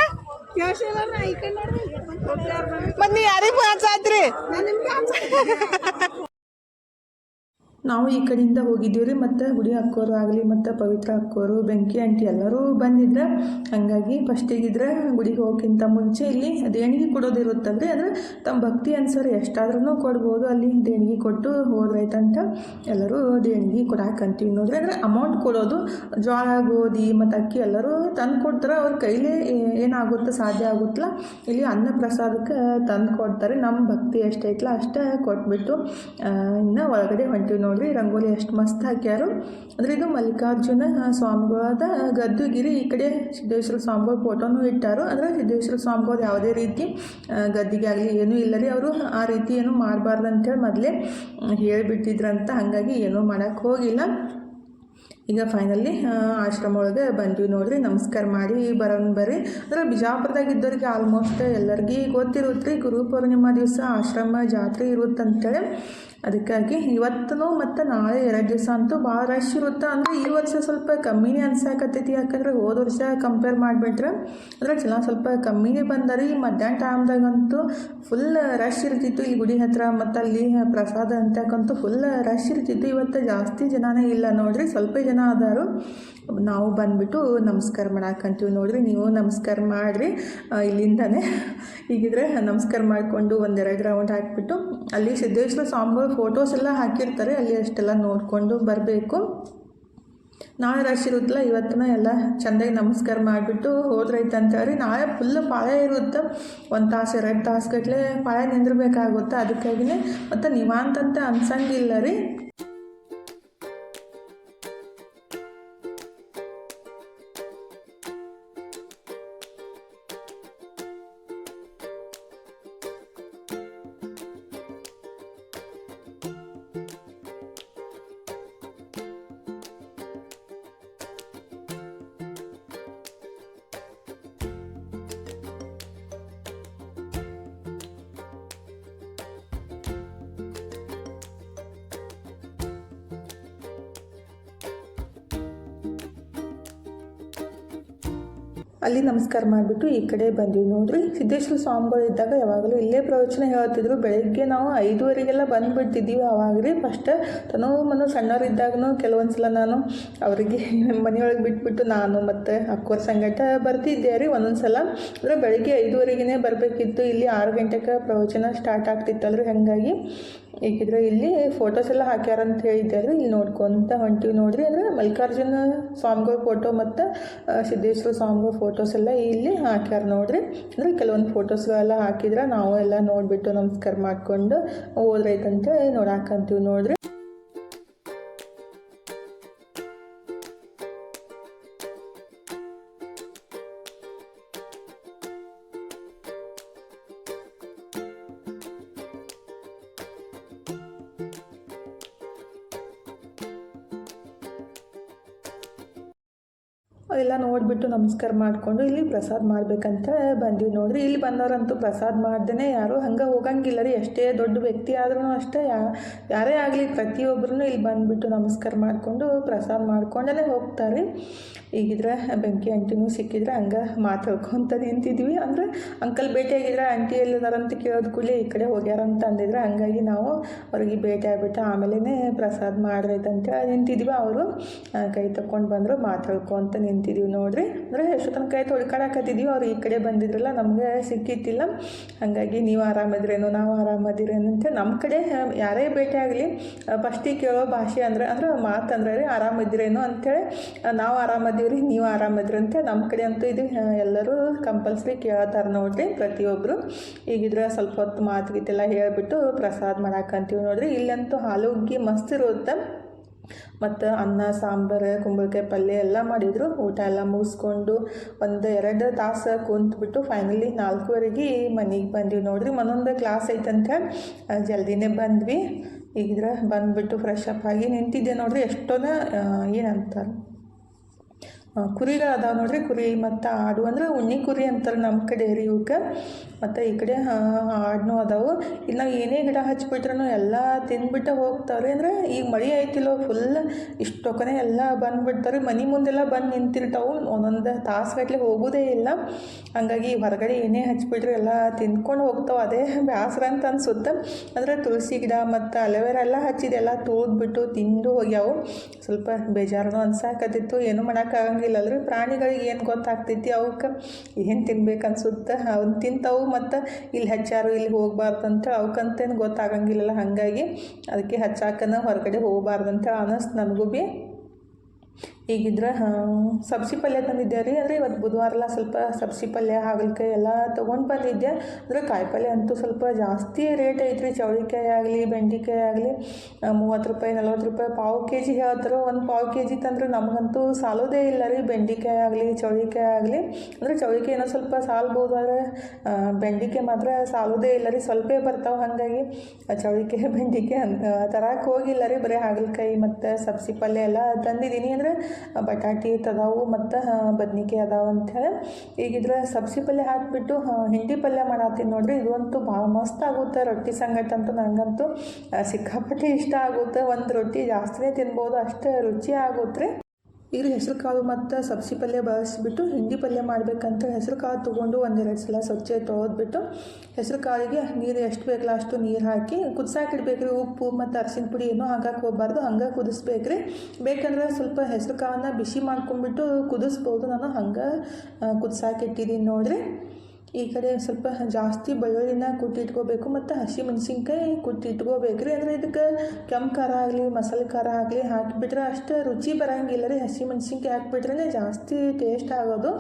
ಮತ್ ನೀ ಯಾರಿಗೆ ಹಚ್ಚಾತ್ರಿ ನಾವು ಈ ಕಡೆಯಿಂದ ಹೋಗಿದ್ದೀವಿ ರೀ, ಮತ್ತು ಗುಡಿ ಹಾಕೋರು ಆಗಲಿ, ಮತ್ತು ಪವಿತ್ರ ಹಾಕೋರು, ಬೆಂಕಿ ಆಂಟಿ ಎಲ್ಲರೂ ಬಂದಿದ್ರೆ. ಹಾಗಾಗಿ ಫಸ್ಟಿಗಿದ್ರೆ ಗುಡಿಗೆ ಹೋಗೋಕ್ಕಿಂತ ಮುಂಚೆ ಇಲ್ಲಿ ದೇಣಿಗೆ ಕೊಡೋದಿರುತ್ತಲ್ರಿ ಅಂದರೆ ತಮ್ಮ ಭಕ್ತಿ ಅನ್ಸರ್ ಎಷ್ಟಾದ್ರೂ ಕೊಡ್ಬೋದು, ಅಲ್ಲಿ ದೇಣಿಗೆ ಕೊಟ್ಟು ಹೋದ್ರೈತಂತ ಎಲ್ಲರೂ ದೇಣಿಗೆ ಕೊಡಾಕಂತೀವಿ ನೋಡ್ರಿ. ಅಂದರೆ ಅಮೌಂಟ್ ಕೊಡೋದು ಜೋಳ ಗೋಧಿ ಮತ್ತು ಅಕ್ಕಿ ಎಲ್ಲರೂ ತಂದು ಕೊಡ್ತಾರೆ ಅವ್ರ ಕೈಲೇ ಏನಾಗುತ್ತೆ, ಸಾಧ್ಯ ಆಗುತ್ತಲ್ಲ, ಇಲ್ಲಿ ಅನ್ನ ಪ್ರಸಾದಕ್ಕೆ ತಂದು ಕೊಡ್ತಾರೆ. ನಮ್ಮ ಭಕ್ತಿ ಎಷ್ಟೈತಲ್ಲ ಅಷ್ಟೇ ಕೊಟ್ಬಿಟ್ಟು ಇನ್ನು ಒಳಗಡೆ ಹೊಂಟಿವಿ ನೋಡ್ರಿ, ರಂಗೋಲಿ ಎಷ್ಟು ಮಸ್ತ್ ಹಾಕ್ಯಾರು. ಅಂದ್ರೆ ಇದು ಮಲ್ಲಿಕಾರ್ಜುನ ಸ್ವಾಮಿಗಳಾದ ಗದ್ದುಗಿರಿ, ಈ ಕಡೆ ಸಿದ್ದೇಶ್ವರ ಸ್ವಾಮಿಗಳ ಫೋಟೋನು ಇಟ್ಟಾರು. ಅಂದರೆ ಸಿದ್ದೇಶ್ವರ ಸ್ವಾಮಿಗಳು ಯಾವುದೇ ರೀತಿ ಗದ್ದಿಗೆ ಆಗಲಿ ಏನೂ ಇಲ್ಲ ರೀ. ಅವರು ಆ ರೀತಿ ಏನು ಮಾಡಬಾರ್ದು ಅಂತೇಳಿ ಮೊದಲೇ ಹೇಳಿಬಿಟ್ಟಿದ್ರಂತ. ಹಾಗಾಗಿ ಏನೂ ಮಾಡೋಕ್ಕೆ ಹೋಗಿಲ್ಲ. ಈಗ ಫೈನಲಿ ಆಶ್ರಮ ಒಳಗೆ ಬಂದ್ವಿ ನೋಡ್ರಿ. ನಮಸ್ಕಾರ ಮಾಡಿ ಬರೋಣ ಬರ್ರಿ. ಅಂದ್ರೆ ಬಿಜಾಪುರದಾಗ ಇದ್ದವ್ರಿಗೆ ಆಲ್ಮೋಸ್ಟ್ ಎಲ್ಲರಿಗೂ ಗೊತ್ತಿರುತ್ತೆ ರೀ ಗುರು ಪೂರ್ಣಿಮಾ ದಿವಸ ಆಶ್ರಮ ಜಾತ್ರೆ ಇರುತ್ತಂತೇಳಿ ಅದಕ್ಕಾಗಿ ಇವತ್ತೂ ಮತ್ತು ನಾಳೆ ಎರಡು ದಿವಸ ಅಂತೂ ಭಾಳ ರಶ್ ಇರುತ್ತೆ. ಅಂದರೆ ಈ ವರ್ಷ ಸ್ವಲ್ಪ ಕಮ್ಮಿನೇ ಅನ್ಸಾಕತ್ತೈತಿ. ಯಾಕಂದ್ರೆ ಹೋದ ವರ್ಷ ಕಂಪೇರ್ ಮಾಡಿಬಿಟ್ರೆ ಅದ್ರಾಗ ಜನ ಸ್ವಲ್ಪ ಕಮ್ಮಿನೇ ಬಂದಾರಿ ಮಧ್ಯಾಹ್ನ ಟೈಮ್ದಾಗಂತೂ ಫುಲ್ ರಶ್ ಇರ್ತಿತ್ತು. ಈ ಗುಡಿ ಹತ್ರ ಮತ್ತು ಅಲ್ಲಿ ಪ್ರಸಾದ ಅಂತಕ್ಕಂತೂ ಫುಲ್ ರಶ್ ಇರ್ತಿತ್ತು. ಇವತ್ತು ಜಾಸ್ತಿ ಜನನೇ ಇಲ್ಲ ನೋಡ್ರಿ. ಸ್ವಲ್ಪ ಜನ ಅದಾರು. ನಾವು ಬಂದ್ಬಿಟ್ಟು ನಮಸ್ಕಾರ ಮಾಡಾಕಂತೀವಿ ನೋಡ್ರಿ. ನೀವು ನಮಸ್ಕಾರ ಮಾಡಿರಿ. ಇಲ್ಲಿಂದನೇ. ಹೀಗಿದ್ರೆ ನಮಸ್ಕಾರ ಮಾಡಿಕೊಂಡು ಒಂದೆರಡು ರೌಂಡ್ ಹಾಕಿಬಿಟ್ಟು ಅಲ್ಲಿ ಸಿದ್ದೇಶ್ವರ ಸ್ವಾಮಿಗಳು ಫೋಟೋಸ್ ಎಲ್ಲ ಹಾಕಿರ್ತಾರೆ, ಅಲ್ಲಿ ಅಷ್ಟೆಲ್ಲ ನೋಡಿಕೊಂಡು ಬರಬೇಕು. ನಾಳೆ ರಶ್ ಇರುತ್ತಲ್ಲ ಇವತ್ತಿನ ಎಲ್ಲ ಚೆಂದಾಗಿ ನಮಸ್ಕಾರ ಮಾಡಿಬಿಟ್ಟು ಹೋದ್ರೈತೆ ಅಂತೇಳಿ ನಾಳೆ ಫುಲ್ ಪಾಳೆ ಇರುತ್ತೆ. ಒಂದು ತಾಸು, ಎರಡು ತಾಸುಗಟ್ಲೆ ಪಾಳೆ ನಿಂದಿರಬೇಕಾಗುತ್ತೆ. ಅದಕ್ಕಾಗಿನೇ ಮತ್ತು ನಿವಾಂತಂತ ಅನ್ಸಂಗಿಲ್ಲ ರೀ. ಅಲ್ಲಿ ನಮಸ್ಕಾರ ಮಾಡಿಬಿಟ್ಟು ಈ ಕಡೆ ಬಂದ್ವಿ ನೋಡ್ರಿ. ಸಿದ್ದೇಶ್ವರ ಸ್ವಾಮಿಗಳು ಇದ್ದಾಗ ಯಾವಾಗಲೂ ಇಲ್ಲೇ ಪ್ರವಚನ ಹೇಳ್ತಿದ್ರು. ಬೆಳಗ್ಗೆ ನಾವು ಐದುವರೆಗೆಲ್ಲ ಬಂದುಬಿಡ್ತಿದ್ದೀವಿ ಅವಾಗ ರೀ ಫಸ್ಟ್ ತನೋ ಮನೋ ಸಣ್ಣವರಿದ್ದಾಗೂ ಕೆಲವೊಂದು ಸಲ ನಾನು ಅವರಿಗೆ ಮನೆಯೊಳಗೆ ಬಿಟ್ಬಿಟ್ಟು ನಾನು ಮತ್ತು ಅಕ್ಕೋರ್ ಸಂಗಟ ಬರ್ತಿದ್ದೆ ರೀ ಒಂದೊಂದು ಸಲ ಅಂದರೆ ಬೆಳಗ್ಗೆ ಐದುವರೆಗೆ ಬರಬೇಕಿತ್ತು. ಇಲ್ಲಿ ಆರು ಗಂಟೆಗೆ ಪ್ರವಚನ ಸ್ಟಾರ್ಟ್ ಆಗ್ತಿತ್ತಲ್ರಿ. ಹಾಗಾಗಿ ಏಕಿದ್ರೆ ಇಲ್ಲಿ ಫೋಟೋಸ್ ಎಲ್ಲ ಹಾಕ್ಯಾರ ಅಂತ ಹೇಳಿದ್ದೆ ಇಲ್ಲಿ ನೋಡ್ಕೊಂತ ಹೊಂಟಿವಿ ನೋಡ್ರಿ. ಅಂದರೆ ಮಲ್ಲಿಕಾರ್ಜುನ ಸ್ವಾಮಿಗಳ ಫೋಟೋ ಮತ್ತು ಸಿದ್ದೇಶ್ವರ ಸ್ವಾಮಿಗಳ ಫೋಟೋಸ್ ಎಲ್ಲ ಇಲ್ಲಿ ಹಾಕ್ಯಾರ ನೋಡ್ರಿ. ಅಂದರೆ ಕೆಲವೊಂದು ಫೋಟೋಸ್ಗಳೆಲ್ಲ ಹಾಕಿದ್ರೆ ನಾವು ಎಲ್ಲ ನೋಡಿಬಿಟ್ಟು ನಮಸ್ಕಾರ ಮಾಡ್ಕೊಂಡು ಹೋದ್ರೈತಂತ ನೋಡಾಕಂತೀವಿ ನೋಡ್ರಿ. ನೋಡಿಬಿಟ್ಟು ನಮಸ್ಕಾರ ಮಾಡಿಕೊಂಡು ಇಲ್ಲಿ ಪ್ರಸಾದ ಮಾಡ್ಬೇಕಂತ ಬಂದೀವಿ ನೋಡ್ರಿ. ಇಲ್ಲಿ ಬಂದವರಂತೂ ಪ್ರಸಾದ ಮಾಡ್ದೇ ಯಾರು ಹಂಗೆ ಹೋಗಂಗಿಲ್ಲ ರೀ. ಎಷ್ಟೇ ದೊಡ್ಡ ವ್ಯಕ್ತಿ ಆದ್ರೂ ಅಷ್ಟೇ ಯಾ, ಯಾರೇ ಆಗಲಿ ಪ್ರತಿಯೊಬ್ಬರೂ ಇಲ್ಲಿ ಬಂದುಬಿಟ್ಟು ನಮಸ್ಕಾರ ಮಾಡಿಕೊಂಡು ಪ್ರಸಾದ ಮಾಡ್ಕೊಂಡೇ ಹೋಗ್ತಾರೆ. ಈಗಿದ್ರೆ ಬೆಂಕಿ ಆಂಟಿನೂ ಸಿಕ್ಕಿದ್ರೆ ಹಂಗೆ ಮಾತಾಡ್ಕೊಂತ ನಿಂತಿದ್ವಿ. ಅಂದ್ರೆ ಅಂಕಲ್ ಭೇಟಿಯಾಗಿದ್ರೆ ಆಂಟಿ ಎಲ್ಲದಾರಂತ ಕೇಳೋದು ಕೂಡಲೇ ಈ ಕಡೆ ಹೋಗ್ಯಾರಂತ ಅಂದಿದ್ರೆ ಹಂಗಾಗಿ ನಾವು ಅವ್ರಿಗೆ ಭೇಟಿ ಆಗ್ಬಿಟ್ಟು ಆಮೇಲೆ ಪ್ರಸಾದ ಮಾಡ್ರೈತಂತ ನಿಂತಿದ್ವಿ. ಅವರು ಕೈ ತಗೊಂಡು ಬಂದರು ಮಾತಾಡ್ಕೊಂತ ನಿಂತಿದ್ವಿ ನೋಡ್ರಿ. ಅಂದರೆ ಎಷ್ಟು ತನಕ ಕೈ ತೊಳ್ಕೊಳಕತ್ತಿದ್ವಿ ಅವ್ರು ಈ ಕಡೆ ಬಂದಿದ್ರಲ್ಲ, ನಮಗೆ ಸಿಕ್ಕಿತ್ತಿಲ್ಲ ಹಾಗಾಗಿ ನೀವು ಆರಾಮದಿರೇನೋ, ನಾವು ಆರಾಮದಿರೇನು ಅಂತ ನಮ್ಮ ಕಡೆ ಯಾರೇ ಭೇಟಿ ಆಗಲಿ ಫಸ್ಟಿಗೆ ಕೇಳೋ ಭಾಷೆ ಅಂದ್ರೆ ಅಂದ್ರೆ ಮಾತಂದ್ರೆ ರೀ ಆರಾಮಿದ್ದೀರೇನೋ ಅಂಥೇಳಿ ನಾವು ಆರಾಮದೀವ್ರಿ, ನೀವು ಆರಾಮದ್ರಿ ಅಂತ ನಮ್ಮ ಕಡೆ ಅಂತೂ ಇದು ಎಲ್ಲರೂ ಕಂಪಲ್ಸರಿ ಕೇಳ್ತಾರೆ ನೋಡ್ರಿ ಪ್ರತಿಯೊಬ್ಬರು ಈಗಿದ್ರೆ ಸ್ವಲ್ಪ ಹೊತ್ತು ಮಾತು ಗೀತೆಲ್ಲ ಹೇಳಿಬಿಟ್ಟು ಪ್ರಸಾದ ಮಾಡಾಕಂತೀವಿ ನೋಡ್ರಿ. ಇಲ್ಲಂತೂ ಹಾಲು ಮಸ್ತ್ ಇರುತ್ತೆ ಮತ್ತು ಅನ್ನ, ಸಾಂಬಾರು, ಕುಂಬಳಕಾಯಿ, ಪಲ್ಯ ಎಲ್ಲ ಮಾಡಿದರು. ಊಟ ಎಲ್ಲ ಮುಗಿಸ್ಕೊಂಡು ಒಂದು ಎರಡು ತಾಸು ಕುಂತ್ಬಿಟ್ಟು ಫೈನಲಿ ನಾಲ್ಕುವರೆಗೆ ಮನೆಗೆ ಬಂದ್ವಿ. ನೋಡ್ರಿ, ಮನೊಂದು ಕ್ಲಾಸ್ ಐತಂತ. ಜಲ್ದಿನೇ ಬಂದ್ವಿ. ಈಗಿದ್ರೆ ಬಂದುಬಿಟ್ಟು ಫ್ರೆಶ್ ಅಪ್ ಆಗಿ ನಿಂತಿದ್ದೆ ನೋಡ್ರಿ. ಎಷ್ಟೊಂದು ಏನಂತಾರೆ? ಕುರಿಗಳು ಅದಾವೆ ನೋಡ್ರಿ. ಕುರಿ ಮತ್ತು ಆಡು ಅಂದ್ರೆ ಉಣ್ಣಿ ಕುರಿ ಅಂತಾರೆ ನಮ್ಮ ಕಡೆ ರೀ ಇವಕ್ಕೆ ಮತ್ತು ಈ ಕಡೆ ಆಡ್ನೂ ಅದಾವು. ಇಲ್ಲಿ ನಾವು ಏನೇ ಗಿಡ ಹಚ್ಬಿಟ್ರೂ ಎಲ್ಲ ತಿಂದ್ಬಿಟ್ಟು ಹೋಗ್ತಾವ್ರಿ. ಅಂದ್ರೆ ಈಗ ಮಳೆ ಆಯ್ತಿಲ್ಲೋ ಫುಲ್ ಇಷ್ಟೊಕ್ಕನೆ ಎಲ್ಲ ಬಂದುಬಿಡ್ತಾರೆ ಮನೆ ಮುಂದೆಲ್ಲ ಬಂದು ನಿಂತಿರ್ತಾವು. ಒಂದೊಂದು ತಾಸುಗಟ್ಟಲೆ ಹೋಗೋದೇ ಇಲ್ಲ. ಹಂಗಾಗಿ ಹೊರಗಡೆ ಏನೇ ಹಚ್ಬಿಟ್ರೆ ಎಲ್ಲ ತಿಂದ್ಕೊಂಡು ಹೋಗ್ತಾವೆ. ಅದೇ ಬ್ಯಾಸರ ಅಂತ ಅನ್ಸುತ್ತೆ. ಅಂದರೆ ತುಳಸಿ ಗಿಡ ಮತ್ತು ಅಲೋವೆರಾ ಎಲ್ಲ ಹಚ್ಚಿದೆ ಎಲ್ಲ ತೋದ್ಬಿಟ್ಟು ತಿಂದು ಹೋಗ್ಯಾವು. ಸ್ವಲ್ಪ ಬೇಜಾರನು ಅನ್ಸಾಕತ್ತಿತ್ತು. ಏನು ಮಾಡೋಕ್ಕಾಗಂಗಿಲ್ಲ ಅಲ್ರಿ ಪ್ರಾಣಿಗಳಿಗೆ ಏನು ಗೊತ್ತಾಗ್ತೈತಿ ಅವಕ್ಕೆ? ಏನು ತಿನ್ಬೇಕು ಅನ್ಸುತ್ತೆ ಅವ್ನು ತಿಂತಾವು ಮತ್ತು ಇಲ್ಲಿ ಹಚ್ಚಾರು ಇಲ್ಲಿ ಹೋಗ್ಬಾರ್ದು ಅಂತ ಅವಕ್ಕಂತೇನು ಗೊತ್ತಾಗಂಗಿಲ್ಲಲ್ಲ. ಹಾಗಾಗಿ ಅದಕ್ಕೆ ಹಚ್ಚಾಕನ ಹೊರಗಡೆ ಹೋಗಬಾರ್ದಂತ ಅಂತ ಅನ್ನಿಸ್ತು ನನಗೂ ಭೀ ಈಗಿದ್ರೆ ಸಬ್ಸಿ ಪಲ್ಯ ತಂದಿದ್ದೆ ರೀ. ಅಂದರೆ ಇವತ್ತು ಬುಧವಾರಲ್ಲ ಸ್ವಲ್ಪ ಸಬ್ಸಿ ಪಲ್ಯ, ಹಾಗಲಕಾಯಿ ಎಲ್ಲ ತೊಗೊಂಡು ಬಂದಿದ್ದೆ. ಅಂದರೆ ಕಾಯಿಪಲ್ಯ ಅಂತೂ ಸ್ವಲ್ಪ ಜಾಸ್ತಿ ರೇಟ್ ಐತ್ರಿ. ಚೌಳಿಕಾಯಿ ಆಗಲಿ, ಬೆಂಡೆಕಾಯಿ ಆಗಲಿ ಮೂವತ್ತು ರೂಪಾಯಿ, ನಲ್ವತ್ತು ರೂಪಾಯಿ ಪಾವು ಕೆ ಜಿ ಹೇಳ್ತಾರೆ, ಒಂದು ಪಾವು ಕೆ ಜಿ ತಂದ್ರೆ ನಮಗಂತೂ ಸಾಲೋದೇ ಇಲ್ಲ ರೀ. ಬೆಂಡೆಕಾಯಿ ಆಗಲಿ, ಚೌಳಿಕಾಯಿ ಆಗಲಿ. ಅಂದರೆ ಚೌಳಿಕಾಯಿ ಏನೋ ಸ್ವಲ್ಪ ಸಾಲ್ಬೋದು, ಆದರೆ ಬೆಂಡೆಕಾಯಿ ಮಾತ್ರ ಸಾಲೋದೇ ಇಲ್ಲ ರೀ. ಸ್ವಲ್ಪೇ ಬರ್ತಾವೆ ಹಾಗಾಗಿ. ಚೌಳಿಕಾಯಿ, ಬೆಂಡೆಕಾಯಿ ತರಕ್ಕೆ ಹೋಗಿಲ್ಲ ರೀ. ಬರೀ ಹಾಗಲಕಾಯಿ ಮತ್ತು ಸಬ್ಸಿ ಪಲ್ಯ ಎಲ್ಲ ತಂದಿದ್ದೀನಿ. ಅಂದರೆ ಬಟಾಟಿ ತದಾವು ಮತ್ತು ಬದ್ನಿಕಾಯಿ ಅದಾವ ಅಂಥೇಳಿ ಈಗಿದ್ರೆ ಸಬ್ಸಿ ಪಲ್ಯ ಹಾಕಿಬಿಟ್ಟು ಹಿಂಡಿ ಪಲ್ಯ ಮಾಡತ್ತೀನಿ ನೋಡ್ರಿ. ಇದಂತೂ ಭಾಳ ಮಸ್ತ್ ಆಗುತ್ತೆ ರೊಟ್ಟಿ ಸಂಗಟ ಅಂತೂ ನನಗಂತೂ ಸಿಕ್ಕಾಪಟ್ಟೆ ಇಷ್ಟ ಆಗುತ್ತೆ. ಒಂದು ರೊಟ್ಟಿ ಜಾಸ್ತಿನೇ ತಿನ್ಬೋದು, ಅಷ್ಟು ರುಚಿ ಆಗುತ್ತೆ ಈಗ ಹೆಸರು ಕಾಳು ಮತ್ತು ಸಬ್ಸಿ ಪಲ್ಯ ಬಳಸಿಬಿಟ್ಟು ಹಿಂಡಿ ಪಲ್ಯ ಮಾಡಬೇಕಂತ ಹೆಸರು ಕಾಳು ತೊಗೊಂಡು ಒಂದೆರಡು ಸಲ ಸ್ವಚ್ಛ ತೊಳೆದ್ಬಿಟ್ಟು ಹೆಸರು ಕಾಳಿಗೆ ನೀರು ಎಷ್ಟು ಬೇಕಲ್ಲ ಅಷ್ಟು ನೀರು ಹಾಕಿ ಕುದಿಸಾಕಿಡ್ಬೇಕ್ರಿ ಉಪ್ಪು ಮತ್ತು ಅರಸಿನ ಪುಡಿ ಏನೋ ಹಾಕಕ್ಕೆ ಹೋಗ್ಬಾರ್ದು, ಹಂಗೆ ಕುದಿಸ್ಬೇಕ್ರಿ. ಬೇಕಂದ್ರೆ ಸ್ವಲ್ಪ ಹೆಸರು ಕಾಳನ್ನ ಬಿಸಿ ಮಾಡ್ಕೊಂಡ್ಬಿಟ್ಟು ಕುದಿಸ್ಬೋದು. ನಾನು ಹಂಗೆ ಕುದಿಸಾಕಿಟ್ಟಿದ್ದೀನಿ ನೋಡಿರಿ. ಈ ಕಡೆ ಸ್ವಲ್ಪ ಜಾಸ್ತಿ ಬೆಳ್ಳುಳ್ಳಿನ ಕುಟ್ಟಿಟ್ಕೋಬೇಕು ಮತ್ತು ಹಸಿ ಮೆಣಸಿನ್ಕಾಯಿ ಕುಟ್ಟಿಟ್ಕೋಬೇಕು ರೀ ಅಂದರೆ ಇದಕ್ಕೆ ಕೆಂಪು ಖಾರ ಆಗಲಿ, ಮಸಾಲೆ ಖಾರ ಆಗಲಿ ಹಾಕಿಬಿಟ್ರೆ ಅಷ್ಟು ರುಚಿ ಬರೋಂಗಿಲ್ಲ ರೀ. ಹಸಿ ಮೆಣಸಿನ್ಕಾಯಿ ಹಾಕಿಬಿಟ್ರೆ ಜಾಸ್ತಿ ಟೇಸ್ಟ್ ಆಗೋದು.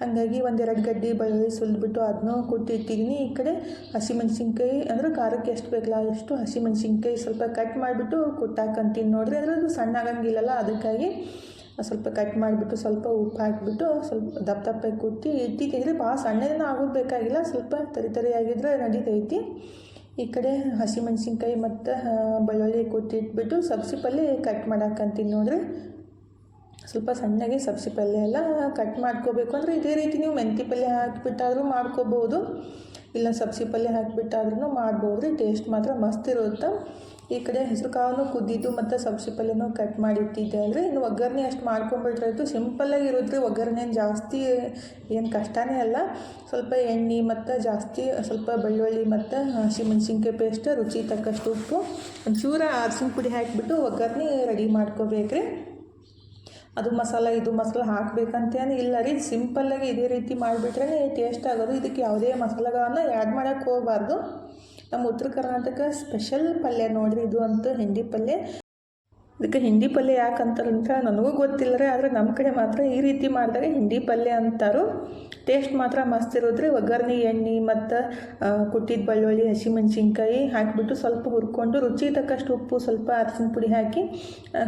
ಹಾಗಾಗಿ ಒಂದೆರಡು ಗಡ್ಡಿ ಬೆಳ್ಳುಳ್ಳಿ ಸುಲಿದ್ಬಿಟ್ಟು ಅದನ್ನೂ ಕುಟ್ಟಿಟ್ಟಿದ್ದೀನಿ ಈ ಕಡೆ ಹಸಿಮೆಣ್ಸಿನ್ಕಾಯಿ ಅಂದ್ರೆ ಖಾರಕ್ಕೆ ಎಷ್ಟು ಬೇಕಲ್ಲ ಅಷ್ಟು ಹಸಿಮೆಣ್ಸಿನ್ಕಾಯಿ ಸ್ವಲ್ಪ ಕಟ್ ಮಾಡಿಬಿಟ್ಟು ಕುಟ್ಟಾಕಂತೀನಿ ನೋಡಿರಿ. ಅಂದರೆ ಅದು ಸಣ್ಣ ಆಗಂಗಿಲ್ಲಲ್ಲ ಅದಕ್ಕಾಗಿ ಸ್ವಲ್ಪ ಕಟ್ ಮಾಡಿಬಿಟ್ಟು ಸ್ವಲ್ಪ ಉಪ್ಪು ಹಾಕಿಬಿಟ್ಟು ಸ್ವಲ್ಪ ದಪ್ಪ ದಪ್ಪಾಗಿ ಕುಟ್ಟಿ ತೆಗೆದ್ರೆ ಭಾಳ ಸಣ್ಣದೇನೂ ಆಗೋದು ಬೇಕಾಗಿಲ್ಲ ಸ್ವಲ್ಪ ತರಿ ತರಿಯಾಗಿದ್ರೆ ನಡೀತೈತಿ. ಈ ಕಡೆ ಹಸಿಮೆಣ್ಸಿನ್ಕಾಯಿ ಮತ್ತು ಬೆಳ್ಳುಳ್ಳಿ ಕುಟ್ಟಿಟ್ಬಿಟ್ಟು ಸಬ್ಸಿ ಪಲ್ಯ ಕಟ್ ಮಾಡಾಕಂತೀನಿ ನೋಡ್ರಿ. ಸ್ವಲ್ಪ ಸಣ್ಣಗೆ ಸಬ್ಸಿ ಪಲ್ಯ ಎಲ್ಲ ಕಟ್ ಮಾಡ್ಕೋಬೇಕು. ಅಂದರೆ ಇದೇ ರೀತಿ ನೀವು ಮೆಂತಿ ಪಲ್ಯ ಹಾಕಿಬಿಟ್ಟಾದ್ರೂ ಮಾಡ್ಕೋಬೋದು ಇಲ್ಲ ಸಬ್ಸಿ ಪಲ್ಯ ಹಾಕಿಬಿಟ್ಟಾದ್ರೂ ಮಾಡ್ಬೋದು ರೀ. ಟೇಸ್ಟ್ ಮಾತ್ರ ಮಸ್ತ್ ಇರುತ್ತೆ. ಈ ಕಡೆ ಹೆಸರು ಕಾಳನ್ನು ಕುದ್ದಿದ್ದು ಮತ್ತು ಸಬ್ಸಿ ಪಲ್ಯನೂ ಕಟ್ ಮಾಡಿಟ್ಟಿದ್ದೆ ಅಂದರೆ ಇನ್ನು ಒಗ್ಗರಣೆ ಅಷ್ಟು ಮಾಡ್ಕೊಂಬಿಟ್ರೆ ಆಯಿತು. ಸಿಂಪಲ್ಲಾಗಿ ಇರುತ್ತೆ ಒಗ್ಗರಣೆ ಜಾಸ್ತಿ ಏನು ಕಷ್ಟನೇ ಅಲ್ಲ. ಸ್ವಲ್ಪ ಎಣ್ಣೆ ಮತ್ತು ಜಾಸ್ತಿ, ಸ್ವಲ್ಪ ಬೆಳ್ಳುಳ್ಳಿ ಮತ್ತು ಹಸಿಮೆಣ್ಸಿನ್ಕಾಯಿ ಪೇಸ್ಟ್ ರುಚಿ ತಕ್ಕಷ್ಟು ಉಪ್ಪು, ಒಂಚೂರು ಅರ್ಸಿನ ಪುಡಿ ಹಾಕಿಬಿಟ್ಟು ಒಗ್ಗರಣೆ ರೆಡಿ ಮಾಡ್ಕೋಬೇಕ್ರಿ. ಅದು ಮಸಾಲ, ಇದು ಮಸಾಲ ಹಾಕಬೇಕಂತೇನು ಇಲ್ಲ ರೀ. ಸಿಂಪಲ್ಲಾಗಿ ಇದೇ ರೀತಿ ಮಾಡಿಬಿಟ್ರೆ ಟೇಸ್ಟ್ ಆಗೋದು. ಇದಕ್ಕೆ ಯಾವುದೇ ಮಸಾಲೆಗಳನ್ನು ಆ್ಯಡ್ ಮಾಡೋಕ್ಕೆ ಹೋಗಬಾರ್ದು. ನಮ್ಮ ಉತ್ತರ ಕರ್ನಾಟಕ ಸ್ಪೆಷಲ್ ಪಲ್ಯ ನೋಡ್ರಿ ಇದು ಅಂತೂ ಹಿಂಡಿ ಪಲ್ಯ. ಇದಕ್ಕೆ ಹಿಂಡಿ ಪಲ್ಯ ಯಾಕಂತಾರಂತ ನನಗೂ ಗೊತ್ತಿಲ್ಲ ರೀ ಆದರೆ ನಮ್ಮ ಕಡೆ ಮಾತ್ರ ಈ ರೀತಿ ಮಾಡಿದಾಗ ಹಿಂಡಿ ಪಲ್ಯ ಅಂತಾರು. ಟೇಸ್ಟ್ ಮಾತ್ರ ಮಸ್ತ್ ಇರೋದ್ರಿ. ಒಗ್ಗರಣೆ, ಎಣ್ಣೆ ಮತ್ತು ಕುಟ್ಟಿದ ಬೆಳ್ಳುಳ್ಳಿ, ಹಸಿಮೆಣ್ಸಿನ್ಕಾಯಿ ಹಾಕಿಬಿಟ್ಟು ಸ್ವಲ್ಪ ಹುರ್ಕೊಂಡು ರುಚಿ ತಕ್ಕಷ್ಟು ಉಪ್ಪು, ಸ್ವಲ್ಪ ಅರಸಿನ ಪುಡಿ ಹಾಕಿ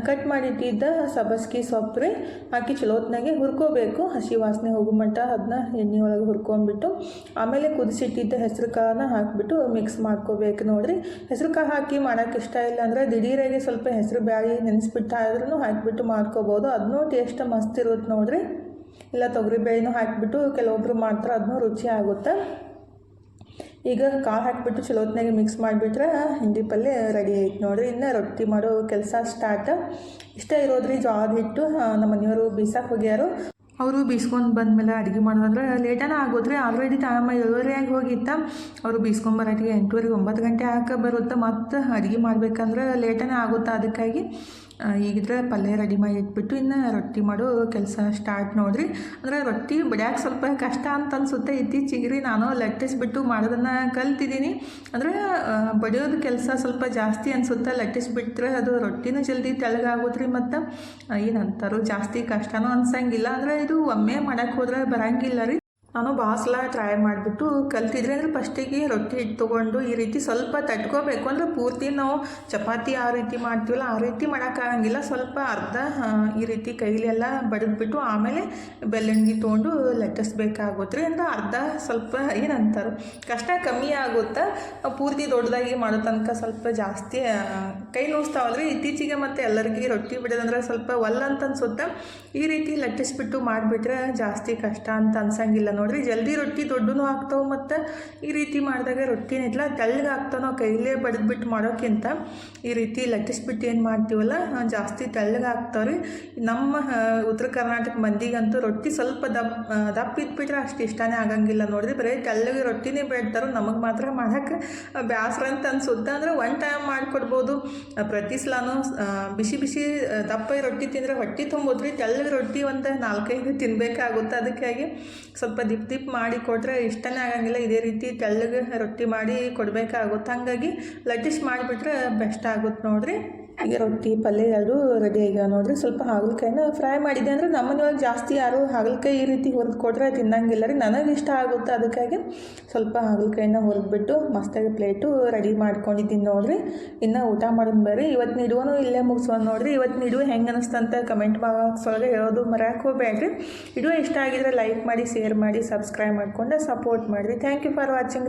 ಕಟ್ ಮಾಡಿಟ್ಟಿದ್ದ ಸಬಸ್ಗಿ ಸೊಪ್ಪು ಹಾಕಿ ಚಲೋತ್ನಾಗೆ ಹುರ್ಕೋಬೇಕು. ಹಸಿ ವಾಸನೆ ಹೋಗೋ ಮಟ್ಟ ಅದನ್ನ ಎಣ್ಣೆ ಒಳಗೆ ಹುರ್ಕೊಂಡ್ಬಿಟ್ಟು, ಆಮೇಲೆ ಕುದಿಸಿಟ್ಟಿದ್ದ ಹೆಸರು ಕಾಳನ್ನ ಹಾಕಿಬಿಟ್ಟು ಮಿಕ್ಸ್ ಮಾಡ್ಕೋಬೇಕು ನೋಡಿರಿ. ಹೆಸರು ಕಾಳು ಹಾಕಿ ಮಾಡೋಕೆ ಇಷ್ಟ ಇಲ್ಲ ಅಂದರೆ ದಿಢೀರಾಗಿ ಸ್ವಲ್ಪ ಹೆಸರು ಬ್ಯಾಳಿ ನೆನೆಸ್ಬಿಟ್ಟು ಆದ್ರೂ ಹಾಕಿಬಿಟ್ಟು ಮಾಡ್ಕೋಬೋದು. ಅದನ್ನೂ ಟೇಸ್ಟ್ ಮಸ್ತ್ ಇರುತ್ತೆ ನೋಡ್ರಿ. ಇಲ್ಲ ತೊಗರಿಬೇಳೆನೂ ಹಾಕಿಬಿಟ್ಟು ಕೆಲವೊಬ್ಬರು ಮಾತ್ರ ಅದನ್ನೂ ರುಚಿ ಆಗುತ್ತೆ. ಈಗ ಕಾಳು ಹಾಕಿಬಿಟ್ಟು ಚಲೋತ್ನಾಗೆ ಮಿಕ್ಸ್ ಮಾಡಿಬಿಟ್ರೆ ಹಿಂಡಿ ಪಲ್ಯ ರೆಡಿ ಆಯ್ತು ನೋಡಿರಿ. ಇನ್ನು ರೊಟ್ಟಿ ಮಾಡೋ ಕೆಲಸ ಸ್ಟಾರ್ಟ್ ಇಷ್ಟ ಇರೋದ್ರಿ ಜ್ವಾದ ಹಿಟ್ಟು ನಮ್ಮ ಮನೆಯವರು ಬೀಸಕ್ಕೆ ಹೋಗ್ಯಾರು. ಅವರು ಬೀಸ್ಕೊಂಡು ಬಂದಮೇಲೆ ಅಡುಗೆ ಮಾಡೋದಂದ್ರೆ ಲೇಟನೇ ಆಗೋದ್ರಿ ಆಲ್ರೆಡಿ ಟೈಮ್ ಏಳುವರೆಯಾಗಿ ಹೋಗಿತ್ತ. ಅವರು ಬೀಸ್ಕೊಂಡು ಬರೋಟಿಗೆ ಎಂಟೂವರೆಗೆ ಒಂಬತ್ತು ಗಂಟೆ ಹಾಕ ಬರುತ್ತೆ. ಮತ್ತು ಅಡುಗೆ ಮಾಡ್ಬೇಕಂದ್ರೆ ಲೇಟನೇ ಆಗುತ್ತೆ. ಅದಕ್ಕಾಗಿ ಈಗಿದ್ರೆ ಪಲ್ಯ ರೆಡಿ ಮಾಡಿ ಇಟ್ಬಿಟ್ಟು ಇನ್ನು ರೊಟ್ಟಿ ಮಾಡೋ ಕೆಲಸ ಸ್ಟಾರ್ಟ್ ನೋಡ್ರಿ. ಅಂದರೆ ರೊಟ್ಟಿ ಬಿಡ್ಯಾಕೆ ಸ್ವಲ್ಪ ಕಷ್ಟ ಅಂತ ಅನ್ಸುತ್ತೆ ಇತ್ತೀಚಿಗೆ ರೀ ನಾನು ಲಟ್ಟಿಸ್ಬಿಟ್ಟು ಮಾಡೋದನ್ನು ಕಲ್ತಿದ್ದೀನಿ. ಅಂದರೆ ಬಡಿಯೋದು ಕೆಲಸ ಸ್ವಲ್ಪ ಜಾಸ್ತಿ ಅನಿಸುತ್ತೆ. ಲಟ್ಟಿಸ್ಬಿಟ್ರೆ ಅದು ರೊಟ್ಟಿನೂ ಜಲ್ದಿ ತೆಳಗಾಗೋದ್ರಿ ಮತ್ತು ಏನಂತಾರೋ ಜಾಸ್ತಿ ಕಷ್ಟನೂ ಅನ್ಸಂಗಿಲ್ಲ. ಅಂದರೆ ಇದು ಒಮ್ಮೆ ಮಾಡಕ್ಕೆ ಹೋದ್ರೆ ಬರಂಗಿಲ್ಲ ರೀ. ನಾನು ಬಾಸ್ಲ ಟ್ರೈ ಮಾಡಿಬಿಟ್ಟು ಕಲ್ತಿದ್ರೆ ಅಂದರೆ ಫಸ್ಟಿಗೆ ರೊಟ್ಟಿ ಹಿಟ್ಟು ತೊಗೊಂಡು ಈ ರೀತಿ ಸ್ವಲ್ಪ ತಟ್ಕೋಬೇಕು. ಅಂದರೆ ಪೂರ್ತಿ ನಾವು ಚಪಾತಿ ಆ ರೀತಿ ಮಾಡ್ತೀವಲ್ಲ, ಆ ರೀತಿ ಮಾಡೋಕ್ಕಾಗಂಗಿಲ್ಲ ಸ್ವಲ್ಪ ಅರ್ಧ ಈ ರೀತಿ ಕೈಲೆಲ್ಲ ಬಡಿದ್ಬಿಟ್ಟು ಆಮೇಲೆ ಬೆಲ್ಲಂಗಿ ತೊಗೊಂಡು ಲಟ್ಟಿಸ್ಬೇಕಾಗುತ್ತೆ ರೀ ಅಂದರೆ ಅರ್ಧ ಸ್ವಲ್ಪ ಏನಂತಾರೆ, ಕಷ್ಟ ಕಮ್ಮಿ ಆಗುತ್ತೆ? ಪೂರ್ತಿ ದೊಡ್ಡದಾಗಿ ಮಾಡೋ ತನಕ ಸ್ವಲ್ಪ ಜಾಸ್ತಿ ಕೈ ರೀ ಇತ್ತೀಚೆಗೆ ಮತ್ತು ಎಲ್ಲರಿಗೂ ರೊಟ್ಟಿ ಬಿಡೋದಂದ್ರೆ ಸ್ವಲ್ಪ ಒಲ್ಲ ಅಂತ ಅನ್ಸುತ್ತೆ? ಈ ರೀತಿ ಲಟ್ಟಿಸ್ಬಿಟ್ಟು ಮಾಡಿಬಿಟ್ರೆ ಜಾಸ್ತಿ ಕಷ್ಟ ಅಂತ ಅನ್ಸಂಗಿಲ್ಲ ನೋಡ್ರಿ, ಜಲ್ದಿ ರೊಟ್ಟಿ ದೊಡ್ಡನೂ ಆಗ್ತಾವೆ ಮತ್ತು ಈ ರೀತಿ ಮಾಡಿದಾಗ ರೊಟ್ಟಿನಿಲ್ಲ ತೆಳ್ಳಗೆ ಆಗ್ತಾವೆ ನಾವು ಕೈಲೇ ಬಡಿದ್ಬಿಟ್ಟು ಮಾಡೋಕ್ಕಿಂತ ಈ ರೀತಿ ಲಟ್ಟಿಸ್ಬಿಟ್ಟು ಏನು ಮಾಡ್ತೀವಲ್ಲ ಜಾಸ್ತಿ ತೆಳ್ಳಗೆ ಆಗ್ತಾವೆ ರೀ. ನಮ್ಮ ಉತ್ತರ ಕರ್ನಾಟಕ ಮಂದಿಗಂತೂ ರೊಟ್ಟಿ ಸ್ವಲ್ಪ ದಪ್ಪ ದಪ್ಪ ಇದ್ಬಿಟ್ರೆ ಅಷ್ಟು ಇಷ್ಟನೇ ಆಗಂಗಿಲ್ಲ ನೋಡ್ರಿ. ಬರೀ ತೆಳ್ಳಗೆ ರೊಟ್ಟಿನೇ ಬೇಡ್ತಾರೋ ನಮಗೆ ಮಾತ್ರ ಮಾಡೋಕ್ಕೆ ಬ್ಯಾಸ್ರ ಅಂತ ಅನ್ಸುತ್ತೆ. ಅಂದರೆ ಒನ್ ಟೈಮ್ ಮಾಡಿಕೊಡ್ಬೋದು. ಪ್ರತಿ ಸಲಾನು ಬಿಸಿ ಬಿಸಿ ದಪ್ಪ ರೊಟ್ಟಿ ತಿಂದರೆ ಹೊಟ್ಟೆ ತುಂಬೋದ್ರಿ. ತೆಳ್ಳಗೆ ರೊಟ್ಟಿ ಒಂದು ನಾಲ್ಕೈದು ತಿನ್ನಬೇಕಾಗುತ್ತೆ ಅದಕ್ಕಾಗಿ ಸ್ವಲ್ಪ ದಿಪ್ ದಿಪ್ ಮಾಡಿ ಕೊಟ್ಟರೆ ಇಷ್ಟನೇ ಆಗಂಗಿಲ್ಲ. ಇದೇ ರೀತಿ ತೆಳ್ಳಗೆ ರೊಟ್ಟಿ ಮಾಡಿ ಕೊಡಬೇಕಾಗುತ್ತೆ. ಹಾಗಾಗಿ ಲಟ್ಟಿಸ್ ಮಾಡಿಬಿಟ್ರೆ ಬೆಸ್ಟ್ ಆಗುತ್ತೆ ನೋಡ್ರಿ. ಈಗ ರೊಟ್ಟಿ, ಪಲ್ಯ ಎರಡೂ ರೆಡಿ ಆಗ್ಯಾವ ನೋಡ್ರಿ ಸ್ವಲ್ಪ ಹಾಗಲಕಾಯಿನ ಫ್ರೈ ಮಾಡಿದೆ ಅಂದರೆ ನಮ್ಮ ಮನೆಯೊಳಗೆ ಜಾಸ್ತಿ ಯಾರು ಹಾಗಲಕಾಯಿ ಈ ರೀತಿ ಹುರಿದು ಕೊಟ್ಟರೆ ತಿನ್ನಂಗಿಲ್ಲ ರೀ. ನನಗೆ ಇಷ್ಟ ಆಗುತ್ತೆ ಅದಕ್ಕಾಗಿ ಸ್ವಲ್ಪ ಹಾಗಲಕಾಯಿನ ಹುರಿದ್ಬಿಟ್ಟು ಮಸ್ತಾಗಿ ಪ್ಲೇಟು ರೆಡಿ ಮಾಡ್ಕೊಂಡಿದ್ದೀನಿ ನೋಡ್ರಿ. ಇನ್ನು ಊಟ ಮಾಡೋದು ಬೇರೆ. ಇವತ್ತು ನಿಡುವನು ಇಲ್ಲೇ ಮುಗಿಸೋಣ ನೋಡ್ರಿ. ಇವತ್ತು ನಿಡುವ ಹೆಂಗೆ ಅನಿಸ್ತಂತ ಕಮೆಂಟ್ ಬಾಕ್ಸ್ ಒಳಗೆ ಹೇಳೋದು ಮರೆಯಕ್ಕೆ ಹೋಗ್ಬೇಡ್ರಿ. ಇಷ್ಟ ಆಗಿದ್ರೆ ಲೈಕ್ ಮಾಡಿ ಶೇರ್ ಮಾಡಿ ಸಬ್ಸ್ಕ್ರೈಬ್ ಮಾಡಿಕೊಂಡು ಸಪೋರ್ಟ್ ಮಾಡಿರಿ. Thank you for watching